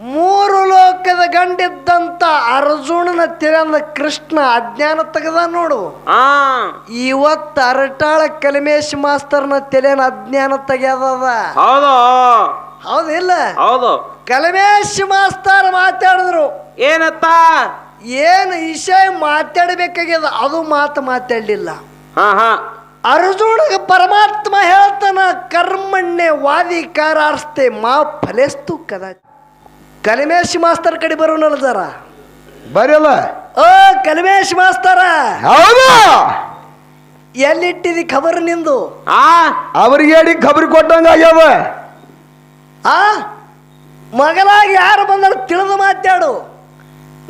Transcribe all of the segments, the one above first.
ಮೂರು ಲೋಕದ ಗಂಡಿದ್ದಂತ ಅರ್ಜುನನ ತಿರಂದ ಕೃಷ್ಣ ಅಜ್ಞಾನ ತೆಗೆದ ನೋಡು. ಆ. ಇವತ್ತು ಅರಟಾಳ ಕಲಿಮೇಶ್ ಮಾಸ್ತರ್ನ ತಲೆನ ಅಜ್ಞಾನ ತೆಗ್ಯದ ಹೌದು. ಹೌದಿಲ್ಲ ಹೌದು. ಕಲಿಮೇಶ್ ಮಾಸ್ತರ್ ಮಾತಾಡಿದ್ರು. ಏನತ್ತ? ಏನು ವಿಷಯ ಮಾತಾಡಬೇಕಾಗ್ಯದ? ಅದು ಮಾತು ಮಾತಾಡಲಿಲ್ಲ. ಹಾ ಹಾ. ಅರ್ಜುನಗ ಪರಮಾತ್ಮ ಹೇಳ್ತಾನ ಕರ್ಮಣ್ಣೆ ವಾದಿಕಾರಾರ್ಸ್ತೆ ಮಾ ಫಲೆಸ್ತು ಕದ ಕಲಿಮೇಶ್ ಮಾಸ್ತರ್ ಕಡೆ ಬರೋನಲ್ಲ ಜರ ಬರೆಯಲ್ಲ? ಓ ಕಲಿಮೇಶ್ ಮಾಸ್ತರ. ಹೌದು! ಎಲ್ಲಿಟ್ಟಿದಿ ಖಬರ್ ನಿಂದು? ಆ? ಅವ್ರಿಗೆ ಹೇಳಿ ಖಬರ್ ಕೊಟ್ಟಂಗ ಆಗ್ಯಾವ. ಆ? ಮಗಲಾಗಿ ಯಾರು ಬಂದಳು ತಿಳಿದು ಮಾತಾಡು.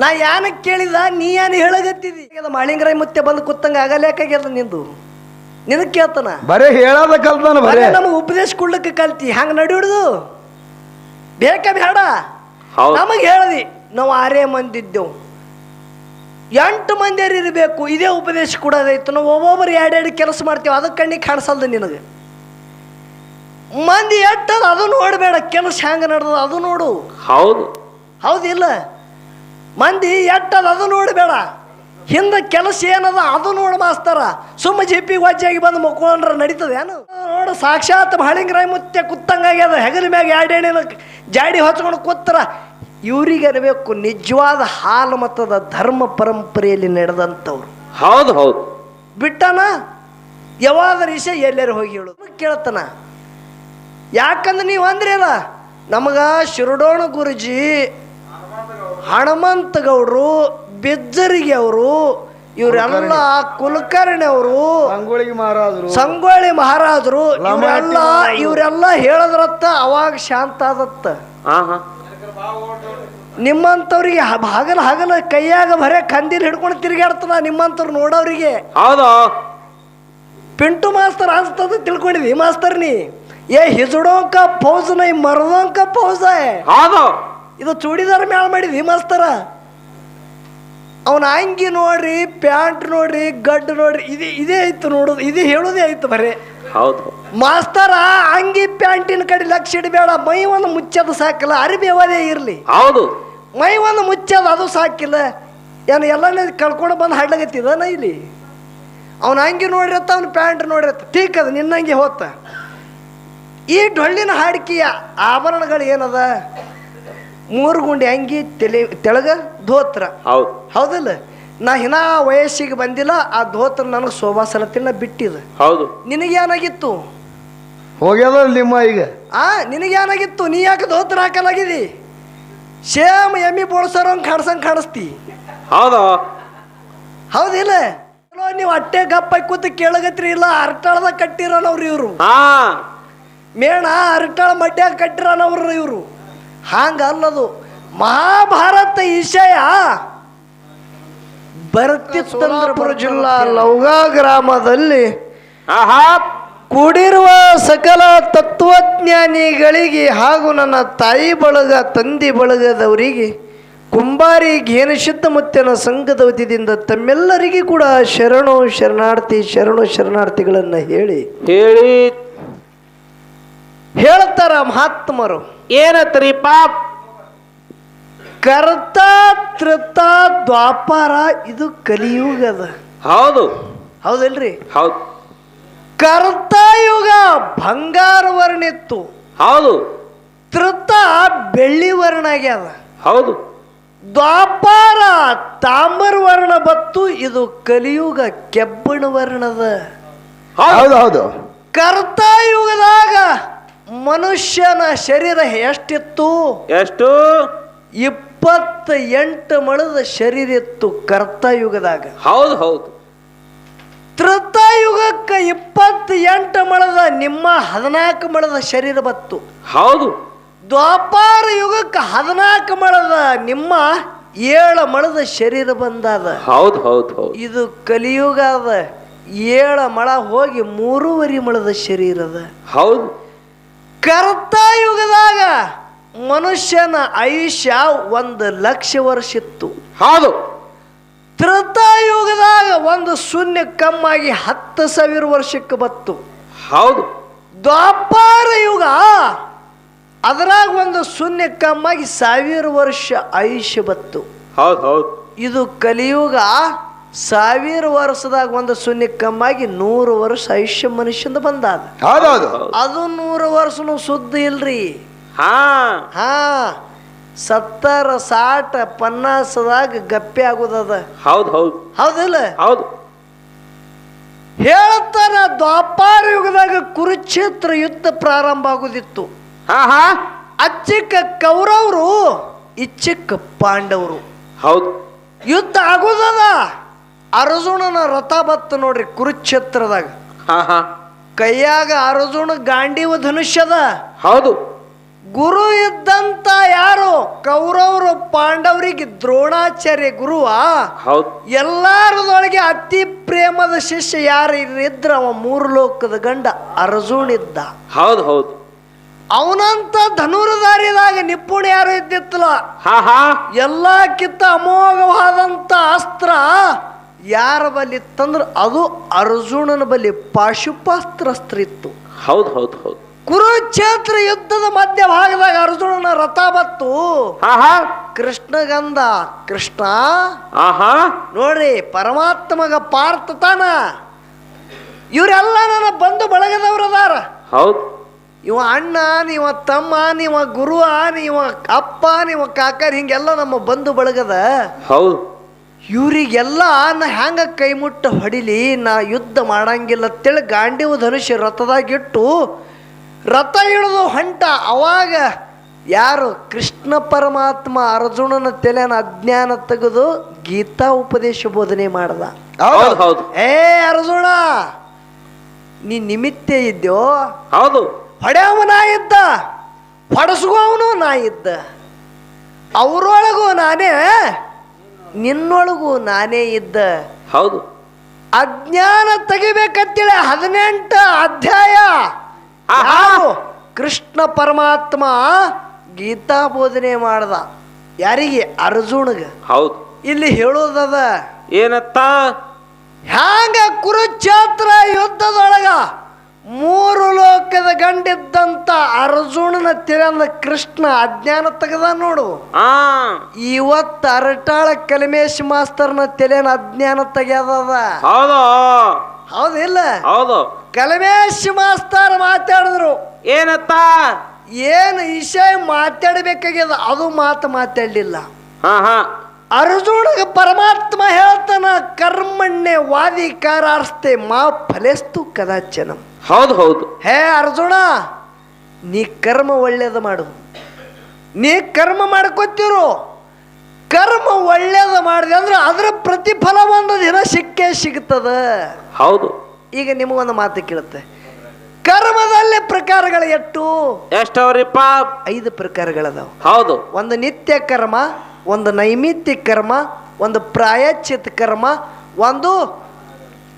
ನಾ ಯಾನಕ್ಕೆ ಕೇಳಿದ ನೀ ಏನು ಹೇಳಗತ್ತಿದಿ ಮಾಳಿಂಗರಾಯ್ ಮುತ್ತೆ ಬಂದು ಕೂತಂಗ ಆಗಲೇಕಾಗ್ಯದ ನಿಂದು? ನಿನಗೆ ಕೇಳ್ತಾನ? ಬರೇ ಹೇಳದ ಕಲ್ತಾನ ಬರೇ. ನಮಗೆ ಉಪದೇಶ ಕೊಡ್ಲಿಕ್ಕೆ ಕಲ್ತಿ. ಹಂಗ ನಡಿಯುಡ್ದು? ಬೇಕ ಬೇಡ ನಮಗೆ ಹೇಳದಿ ನಾವು ಆರೇ ಮಂದಿ ಇದ್ದೆವು ಎಂಟು ಮಂದಿಯರು ಇರಬೇಕು ಇದೇ ಉಪದೇಶ ಕೊಡೋದೈತು ನಾವು ಒಬ್ಬೊಬ್ಬರು ಎರಡೆರಡು ಕೆಲಸ ಮಾಡ್ತೀವಿ ಅದಕ್ಕೆ ಕಣ್ಣಿಗೆ ಕಾಣಿಸಲ್ದು ನಿನಗೆ. ಮಂದಿ ಎಟ್ಟದ ಅದು ನೋಡಬೇಡ ಕೆಲಸ ಹೆಂಗೆ ನಡೆದ ಅದು ನೋಡು. ಹೌದು. ಹೌದಿಲ್ಲ ಮಂದಿ ಎಟ್ಟದ ಅದು ನೋಡಬೇಡ. ಹಿಂದೆ ಕೆಲಸ ಏನದ ಅದು ನೋಡು ಮಾಸ್ತಾರ. ಸುಮ್ಮ ಜಿಪ್ಪಿಗೆ ವಜ್ಜಾಗಿ ಬಂದು ಮುಕ್ಕೊಂಡ್ರೆ ನಡೀತದೆ ಏನು? ನೋಡು ಸಾಕ್ಷಾತ್ ಮಹಳಿಂಗರಾಯ ಮುತ್ತೆ ಕುತ್ತಂಗಾಗ್ಯದ ಹೆಗಲ ಮ್ಯಾಗ ಎರಡೇಣಿನ ಜಾಡಿ ಹೊಚ್ಕೊಂಡು ಕೂತರ. ಇವ್ರಿಗೆ ಇರಬೇಕು ನಿಜವಾದ ಹಾಲು ಮತದ ಧರ್ಮ ಪರಂಪರೆಯಲ್ಲಿ ನಡೆದಂಥವ್ರು. ಹೌದು ಹೌದು. ಬಿಟ್ಟನ? ಯಾವಾಗ ವಿಷಯ ಎಲ್ಲರೂ ಹೋಗಿ ಹೇಳು. ಕೇಳ್ತಾನ. ಯಾಕಂದ್ರೆ ನೀವು ಅಂದ್ರಲ್ಲ ನಮಗ ಶಿರಡೋಣ ಗುರುಜಿ ಹನುಮಂತ ಗೌಡ್ರು ಬಿಜ್ಜರಿಗೆ ಅವರು ಇವರೆಲ್ಲ ಕುಲಕರ್ಣಿ ಅವರು ಅಂಗೋಳಿಗೆ ಮಹಾರಾಜರು ಸಂಗೊಳ್ಳಿ ಮಹಾರಾಜರು ಇವರೆಲ್ಲ ಇವರೆಲ್ಲ ಹೇಳದ್ರತ್ತ ಅವಾಗ ಶಾಂತ ಆದತ್ತ. ನಿಮ್ಮಂಥವ್ರಿಗೆ ಹಗಲ ಹಗಲ ಕೈಯಾಗ ಬರೇ ಕಂದಿಲ್ ಹಿಡ್ಕೊಂಡು ತಿರುಗಾಡ್ತದ ನಿಮ್ಮಂಥವ್ರು ನೋಡೋರಿಗೆ ಹೌದು. ಪಿಂಟು ಮಾಸ್ತರ್ ಅನ್ಸ್ತದ ತಿಳ್ಕೊಂಡಿದ್ವಿ ಮಾಸ್ತರ್ ನೀ. ಏ ಹಿಜಡೋಂಕ ಪೌಸ್ ನೈ ಮರದೋಂಕ ಫೌಜ ಹೌದು. ಇದು ಚೂಡಿದಾರ ಮ್ಯಾಲ ಮಾಡಿದ್ ಮಾಸ್ತರ. ಅವನ ಅಂಗಿ ನೋಡ್ರಿ ಪ್ಯಾಂಟ್ ನೋಡ್ರಿ ಗಡ್ಡು ನೋಡ್ರಿ ಇದೇ ಇದೇ ಐತು ನೋಡೋದು ಇದೇ ಹೇಳೋದೇ ಐತು ಬರೇ. ಹೌದು. ಮಾಸ್ತರ ಅಂಗಿ ಪ್ಯಾಂಟಿನ ಕಡೆ ಲಕ್ಷ ಇಡಬೇಡ ಮೈ ಒಂದು ಮುಚ್ಚದು ಸಾಕಿಲ್ಲ ಅರಿಬಿ ಅವದೇ ಇರಲಿ. ಹೌದು. ಮೈ ಒಂದು ಮುಚ್ಚದ ಅದು ಸಾಕಿಲ್ಲ. ಏನು ಎಲ್ಲನೇ ಕಳ್ಕೊಂಡು ಬಂದು ಹಾಡ್ಲಾಗತ್ತಿದಾನ ಇಲ್ಲಿ? ಅವನ ಅಂಗಿ ನೋಡಿರತ್ತ ಅವ್ನ ಪ್ಯಾಂಟ್ ನೋಡಿರತ್ತ ಠೀಕ್ ಅದು ನಿನ್ನಂಗೆ ಹೋತ. ಈ ಡೊಳ್ಳಿನ ಹಾಡಿಕೆಯ ಆಭರಣಗಳು ಏನದ? ಮೂರು ಗುಂಡಿ ಅಂಗಿ ತೆಲೆ ತೆಳಗ ಧೋತ್ರ. ಹೌದು. ಹೌದಲ್ಲ? ನಾ ಹಿನ ವಯಸ್ಸಿಗೆ ಬಂದಿಲ್ಲ ಆ ಧೋತ್ರ ನನಗೆ ಶೋಭಾಸನತಿನ ಬಿಟ್ಟಿದ. ಹೌದು. ನಿನಗೇನಾಗಿತ್ತು ಹೋಗ್ಯದ ನಿಮ್ಮ ಈಗ? ಆ ನಿನಗೇನಾಗಿತ್ತು ನೀ ಯಾಕೆ ಧೋತ್ರ ಹಾಕಲಾಗಿದಿ ಸೇಮ್ ಎಮ್ಮಿ ಬೋಳ್ಸೋರಂಗೆ ಕಾಣಿಸಂಗೆ ಕಾಣಿಸ್ತಿ. ಹೌದಾ? ಹೌದಿಲ್ಲ. ಚಲೋ ನೀವು ಅಟ್ಟೆ ಗಪ್ಪಾಗಿ ಕೂತು ಕೇಳಗತ್ರಿ ಇಲ್ಲ ಕಟ್ಟಿರನ ಕಟ್ಟಿರೋನವ್ರು ಇವರು? ಹಾ. ಮೇಣ ಅರಟಾಳ ಮಡ್ಯಾಗ ಕಟ್ಟಿರೋನವ್ರು ಇವರು? ಹಾಂಗ ಅಲ್ಲದು. ಮಹಾಭಾರತ ವಿಷಯ. ಬರ್ತಿತ್ತಂದ್ರಪುರ ಜಿಲ್ಲಾ ಲೌಗಾ ಗ್ರಾಮದಲ್ಲಿ ಆಹಾ. ಕೂಡಿರುವ ಸಕಲ ತತ್ವಜ್ಞಾನಿಗಳಿಗೆ ಹಾಗೂ ನನ್ನ ತಾಯಿ ಬಳಗ ತಂದಿ ಬಳಗದವರಿಗೆ ಕುಂಬಾರಿ ಘೇನಶಿದ್ಧ ಮುತ್ತಿನ ಸಂಘದ ವತಿಯಿಂದ ತಮ್ಮೆಲ್ಲರಿಗೂ ಕೂಡ ಶರಣು ಶರಣಾರ್ಥಿ ಶರಣು ಶರಣಾರ್ಥಿಗಳನ್ನು ಹೇಳಿ. ಹೇಳಿ. ಹೇಳ್ತಾರ ಮಹಾತ್ಮರು. ಏನತ್ರಿ ಪಾಪ್? ಕರ್ತ ತೃತ ದ್ವಾಪಾರ ಇದು ಕಲಿಯುಗದ ಹೌದು. ಹೌದಲ್ರಿ? ಹೌದು. ಕರ್ತ ಯುಗ ಬಂಗಾರ ವರ್ಣಿತ್ತು. ಹೌದು. ತೃತ ಬೆಳ್ಳಿ ವರ್ಣ ಆಗ್ಯದ. ಹೌದು. ದ್ವಾಪಾರ ತಾಮ್ರ ವರ್ಣ ಬತ್ತು ಇದು ಕಲಿಯುಗ ಕೆಬ್ಬಣ ವರ್ಣದ. ಹೌದು. ಹೌದು ಕರ್ತ ಯುಗದಾಗ ಮನುಷ್ಯನ ಶರೀರ ಎಷ್ಟಿತ್ತು? ಎಷ್ಟು? ಇಪ್ಪತ್ತ ಎಂಟು ಮಳದ ಶರೀರ ಇತ್ತು ಕರ್ತಾಯುಗದಾಗ. ಹೌದು ಹೌದು. ತ್ರೇತಾಯುಗಕ್ಕೆ ಇಪ್ಪತ್ತ ಎಂಟು ಮಳದ ನಿಮ್ಮ ಹದಿನಾಲ್ಕು ಮಳದ ಶರೀರ ಬತ್ತು. ಹೌದು. ದ್ವಾಪಾರ ಯುಗಕ್ಕೆ ಹದಿನಾಲ್ಕು ಮಳದ ನಿಮ್ಮ ಏಳು ಮಳದ ಶರೀರ ಬಂದಾದ. ಹೌದು ಹೌದು ಹೌದು. ಇದು ಕಲಿಯುಗ ಅದ. ಏಳು ಮಳ ಹೋಗಿ ಮೂರುವರೆ ಮಳದ ಶರೀರದ ಅದ. ಹೌದು. ಕರ್ತಾಯುಗದಾಗ ಮನುಷ್ಯನ ಆಯುಷ್ಯ ಒಂದು ಲಕ್ಷ ವರ್ಷ ಇತ್ತು. ಹೌದು. ತ್ರೇತಾಯುಗದಾಗ ಒಂದು ಶೂನ್ಯ ಕಮ್ಮಾಗಿ ಹತ್ತು ಸಾವಿರ ವರ್ಷಕ್ಕೆ ಬತ್ತು ಹೌದು. ದ್ವಾಪಾರ ಯುಗ ಅದರಾಗ ಒಂದು ಶೂನ್ಯ ಕಮ್ಮಾಗಿ ಸಾವಿರ ವರ್ಷ ಆಯುಷ್ಯ ಬತ್ತು ಹೌದು ಹೌದು. ಇದು ಕಲಿಯುಗ ಸಾವಿರ ವರ್ಷದಾಗ ಒಂದು ಶೂನ್ಯ ಕಮ್ಮಾಗಿ ನೂರು ವರ್ಷ ಆಯುಷ್ಯ ಮನುಷ್ಯಂದ ಬಂದಾದ. ಅದು ನೂರು ವರ್ಷನು ಸುದ್ದಿ ಇಲ್ರಿ. ಹಾ. ಹಾ. ಸತ್ತರ ಸಾಟ ಪನ್ನಾಸದಾಗ ಗಪ್ಪೆ ಆಗುದದ. ಹೌದು ಹೌದು. ಹೌದಿಲ್ಲ ಹೌದು. ಹೇಳ್ತಾರ ದ್ವಾಪಾರ ಯುಗದಾಗ ಕುರುಕ್ಷೇತ್ರ ಯುದ್ಧ ಪ್ರಾರಂಭ ಆಗುದಿತ್ತು. ಹಾ ಹಾ. ಅಚ್ಚಿಕ್ಕ ಕೌರವರು ಇಚ್ಚಿಕ್ಕ ಪಾಂಡವರು. ಹೌದು. ಯುದ್ಧ ಆಗುದದ? ಅರ್ಜುನನ ರಥ ಬತ್ತ ನೋಡ್ರಿ ಕುರುಕ್ಷೇತ್ರದಾಗ. ಹಾ ಹಾ. ಕೈಯಾಗ ಅರ್ಜುನ ಗಾಂಡೀವ ಧನುಷ್ಯದ. ಹೌದು. ಗುರು ಇದ್ದಂತ ಯಾರು? ಕೌರವರು ಪಾಂಡವರಿಗೆ ದ್ರೋಣಾಚಾರ್ಯ ಗುರುವ? ಹೌದು. ಎಲ್ಲಾರದೊಳಗೆ ಅತಿ ಪ್ರೇಮದ ಶಿಷ್ಯ ಯಾರು ಇದ್ರ ಅವ ಮೂರು ಲೋಕದ ಗಂಡ ಅರ್ಜುನ್ ಇದ್ದ. ಹೌದು ಹೌದು. ಅವನಂತ ಧನುರ್ಧಾರಿದಾಗ ನಿಪುಣ ಯಾರು ಇದ್ದಿತ್ತಲ್ಲ? ಹಾ ಹಾ. ಎಲ್ಲಕ್ಕಿಂತ ಅಮೋಘವಾದಂತ ಅಸ್ತ್ರ ಯಾರ ಬಲಿತ್ತಂದ್ರ ಇತ್ತಂದ್ರ ಅದು ಅರ್ಜುನನ ಬಲಿ ಪಾಶುಪಾಸ್ತ್ರ ಅಸ್ತ್ರ ಇತ್ತು. ಹೌದು ಹೌದು ಹೌದು. ಕುರುಕ್ಷೇತ್ರ ಯುದ್ಧದ ಮಧ್ಯ ಭಾಗದಾಗ ಅರ್ಜುನನ ರಥ ಬತ್ತು. ಆಹಾ. ಕೃಷ್ಣಗಂಧ ಕೃಷ್ಣ. ಆಹಾ. ನೋಡ್ರಿ ಪರಮಾತ್ಮಗ ಪಾರ್ಥ ತಾನ. ಇವರೆಲ್ಲ ನನ್ನ ಬಂಧು ಬಳಗದವ್ರದಾರ. ಹೌದು. ಇವ ಅಣ್ಣ ನೀವ ತಮ್ಮ ನೀವ ಗುರು ನೀವ ಅಪ್ಪ ನೀವ ಕಾಕರ್ ಹಿಂಗೆಲ್ಲ ನಮ್ಮ ಬಂಧು ಬಳಗದ. ಹೌದು. ಇವರಿಗೆಲ್ಲ ನಾ ಹ್ಯಾಂಗ ಕೈ ಮುಟ್ಟ ಹೊಡಿಲಿ ನಾ ಯುದ್ಧ ಮಾಡಂಗಿಲ್ಲ ಅಂತೇಳಿ ಗಾಂಡಿವು ಧನುಷ್ಯ ರಥದಾಗಿಟ್ಟು ರಥ ಇಳಿದು ಹೊಂಟ ಅವಾಗ ಯಾರು ಕೃಷ್ಣ ಪರಮಾತ್ಮ ಅರ್ಜುನನ ತಲೆನ ಅಜ್ಞಾನ ತೆಗೆದು ಗೀತಾ ಉಪದೇಶ ಬೋಧನೆ ಮಾಡ್ದ. ಹೌದು ಏ ಅರ್ಜುನ ನೀ ನಿಮಿತ್ತ ಇದ್ದೋ ಹೌದು. ಹೊಡೆಯವ ನಾ ಇದ್ದ ಹೊಡೆಸುವವನು ನಾ ಇದ್ದ. ಅವರೊಳಗೂ ನಾನೇ ನಿನ್ನೊಳಗೂ ನಾನೇ ಇದ್ದ. ಹೌದು. ಅಜ್ಞಾನ ತೆಗಿಬೇಕಂತೇಳಿ ಹದಿನೆಂಟು ಅಧ್ಯಾಯ? ಕೃಷ್ಣ ಪರಮಾತ್ಮ ಗೀತಾ ಬೋಧನೆ ಮಾಡ್ದ. ಯಾರಿಗೆ? ಅರ್ಜುನ್ಗ. ಹೌದು. ಇಲ್ಲಿ ಹೇಳೋದದ. ಏನತ್ತ? ಹ್ಯಾಂಗ ಕುರುಕ್ಷೇತ್ರ ಯುದ್ಧದೊಳಗ ಮೂರು ಲೋಕದ ಗಂಡಿದ್ದಂತ ಅರ್ಜುನನ ತಿರಂದ ಕೃಷ್ಣ ಅಜ್ಞಾನ ತೆಗೆದ ನೋಡು. ಆ. ಇವತ್ತು ಅರಟಾಳ ಕಲಿಮೇಶ್ ಮಾಸ್ತರ್ನ ತಲೆನ ಅಜ್ಞಾನ ಹೌದು. ಹೌದಿಲ್ಲ. ಹೌದು. ಕಲಮೇಶ್ ಮಾಸ್ತರ್ ಮಾತಾಡಿದ್ರು. ಏನತ್ತ? ಏನು ವಿಷಯ ಮಾತಾಡಬೇಕಾಗ್ಯದ? ಅದು ಮಾತು ಮಾತಾಡಲಿಲ್ಲ. ಹಾ ಹಾ. ಅರ್ಜುನಗೆ ಪರಮಾತ್ಮ ಹೇಳ್ತಾನ ಕರ್ಮಣ್ಣೆ ವಾದಿಕಾರಾರ್ಸ್ತೆ ಮಾ ಫಲೆಸ್ತು ಕದಾಚನ. ಹೌದು ಹೌದು. ಹೇ ಅರ್ಜುನ ನೀ ಕರ್ಮ ಒಳ್ಳೇದು ಮಾಡು. ನೀ ಕರ್ಮ ಮಾಡ್ಕೊತಿರು. ಕರ್ಮ ಒಳ್ಳೇದ ಮಾಡಿದೆ ಅಂದ್ರೆ ಅದರ ಪ್ರತಿಫಲ ಒಂದು ದಿನ ಸಿಕ್ಕೇ ಸಿಗ್ತದ. ಹೌದು. ಈಗ ನಿಮಗೊಂದು ಮಾತು ಕೇಳುತ್ತೆ. ಕರ್ಮದಲ್ಲಿ ಪ್ರಕಾರಗಳು ಎಷ್ಟು? ಎಷ್ಟವ್ರಿಪ್ಪ ಐದು ಪ್ರಕಾರಗಳದಾವ. ಹೌದು. ಒಂದು ನಿತ್ಯ ಕರ್ಮ ಒಂದು ನೈಮಿತ್ಯ ಕರ್ಮ ಒಂದು ಪ್ರಾಯಶ್ಚಿತ್ ಕರ್ಮ ಒಂದು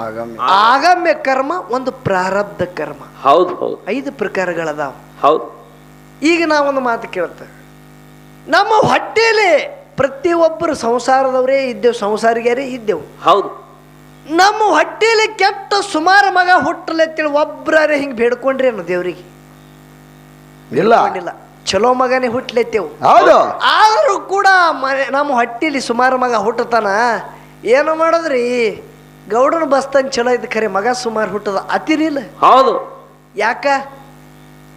ಆಗಮ್ಯ. ಆಗಮ್ಯ ಕರ್ಮ ಒಂದು ಪ್ರಾರಬ್ಧ ಕರ್ಮ. ಹೌದು ಹೌದು. ಐದು ಪ್ರಕಾರಗಳದಾವ. ಹೌದು. ಈಗ ನಾವೊಂದು ಮಾತು ಕೇಳುತ್ತೆ. ನಮ್ಮ ಹೊಟ್ಟೆಯಲ್ಲಿ ಪ್ರತಿಯೊಬ್ಬರು ಸಂಸಾರದವರೇ ಇದ್ದೆವು ಸಂಸಾರಿಗರೇ ಇದ್ದೆವು. ಹೌದು. ನಮ್ಮ ಹೊಟ್ಟೆಯಲ್ಲಿ ಕೆಟ್ಟ ಸುಮಾರು ಮಗ ಹುಟ್ಟಲತ್ತೇಳಿ ಒಬ್ಬರೇ ಹಿಂಗೆ ಬೇಡ್ಕೊಂಡ್ರಿ ಅನ್ನೋ ದೇವ್ರಿಗೆ. ಇಲ್ಲ. ಬೇಡ್ಕೊಂಡಿಲ್ಲ. ಚಲೋ ಮಗನೇ ಹುಟ್ಟಲೆತ್ತೇವು ಹೌದು. ಆದರೂ ಕೂಡ ಮನೆ ನಮ್ಮ ಹೊಟ್ಟೆಲಿ ಸುಮಾರು ಮಗ ಹುಟ್ಟತಾನ ಏನು ಮಾಡಿದ್ರಿ? ಗೌಡನ ಬಸ್ತನ್ ಚಲೋ ಇದ್ದ ಖರೆ ಮಗ ಸುಮಾರು ಹುಟ್ಟದ. ಅತಿರಿಲ್ಲ. ಹೌದು. ಯಾಕ?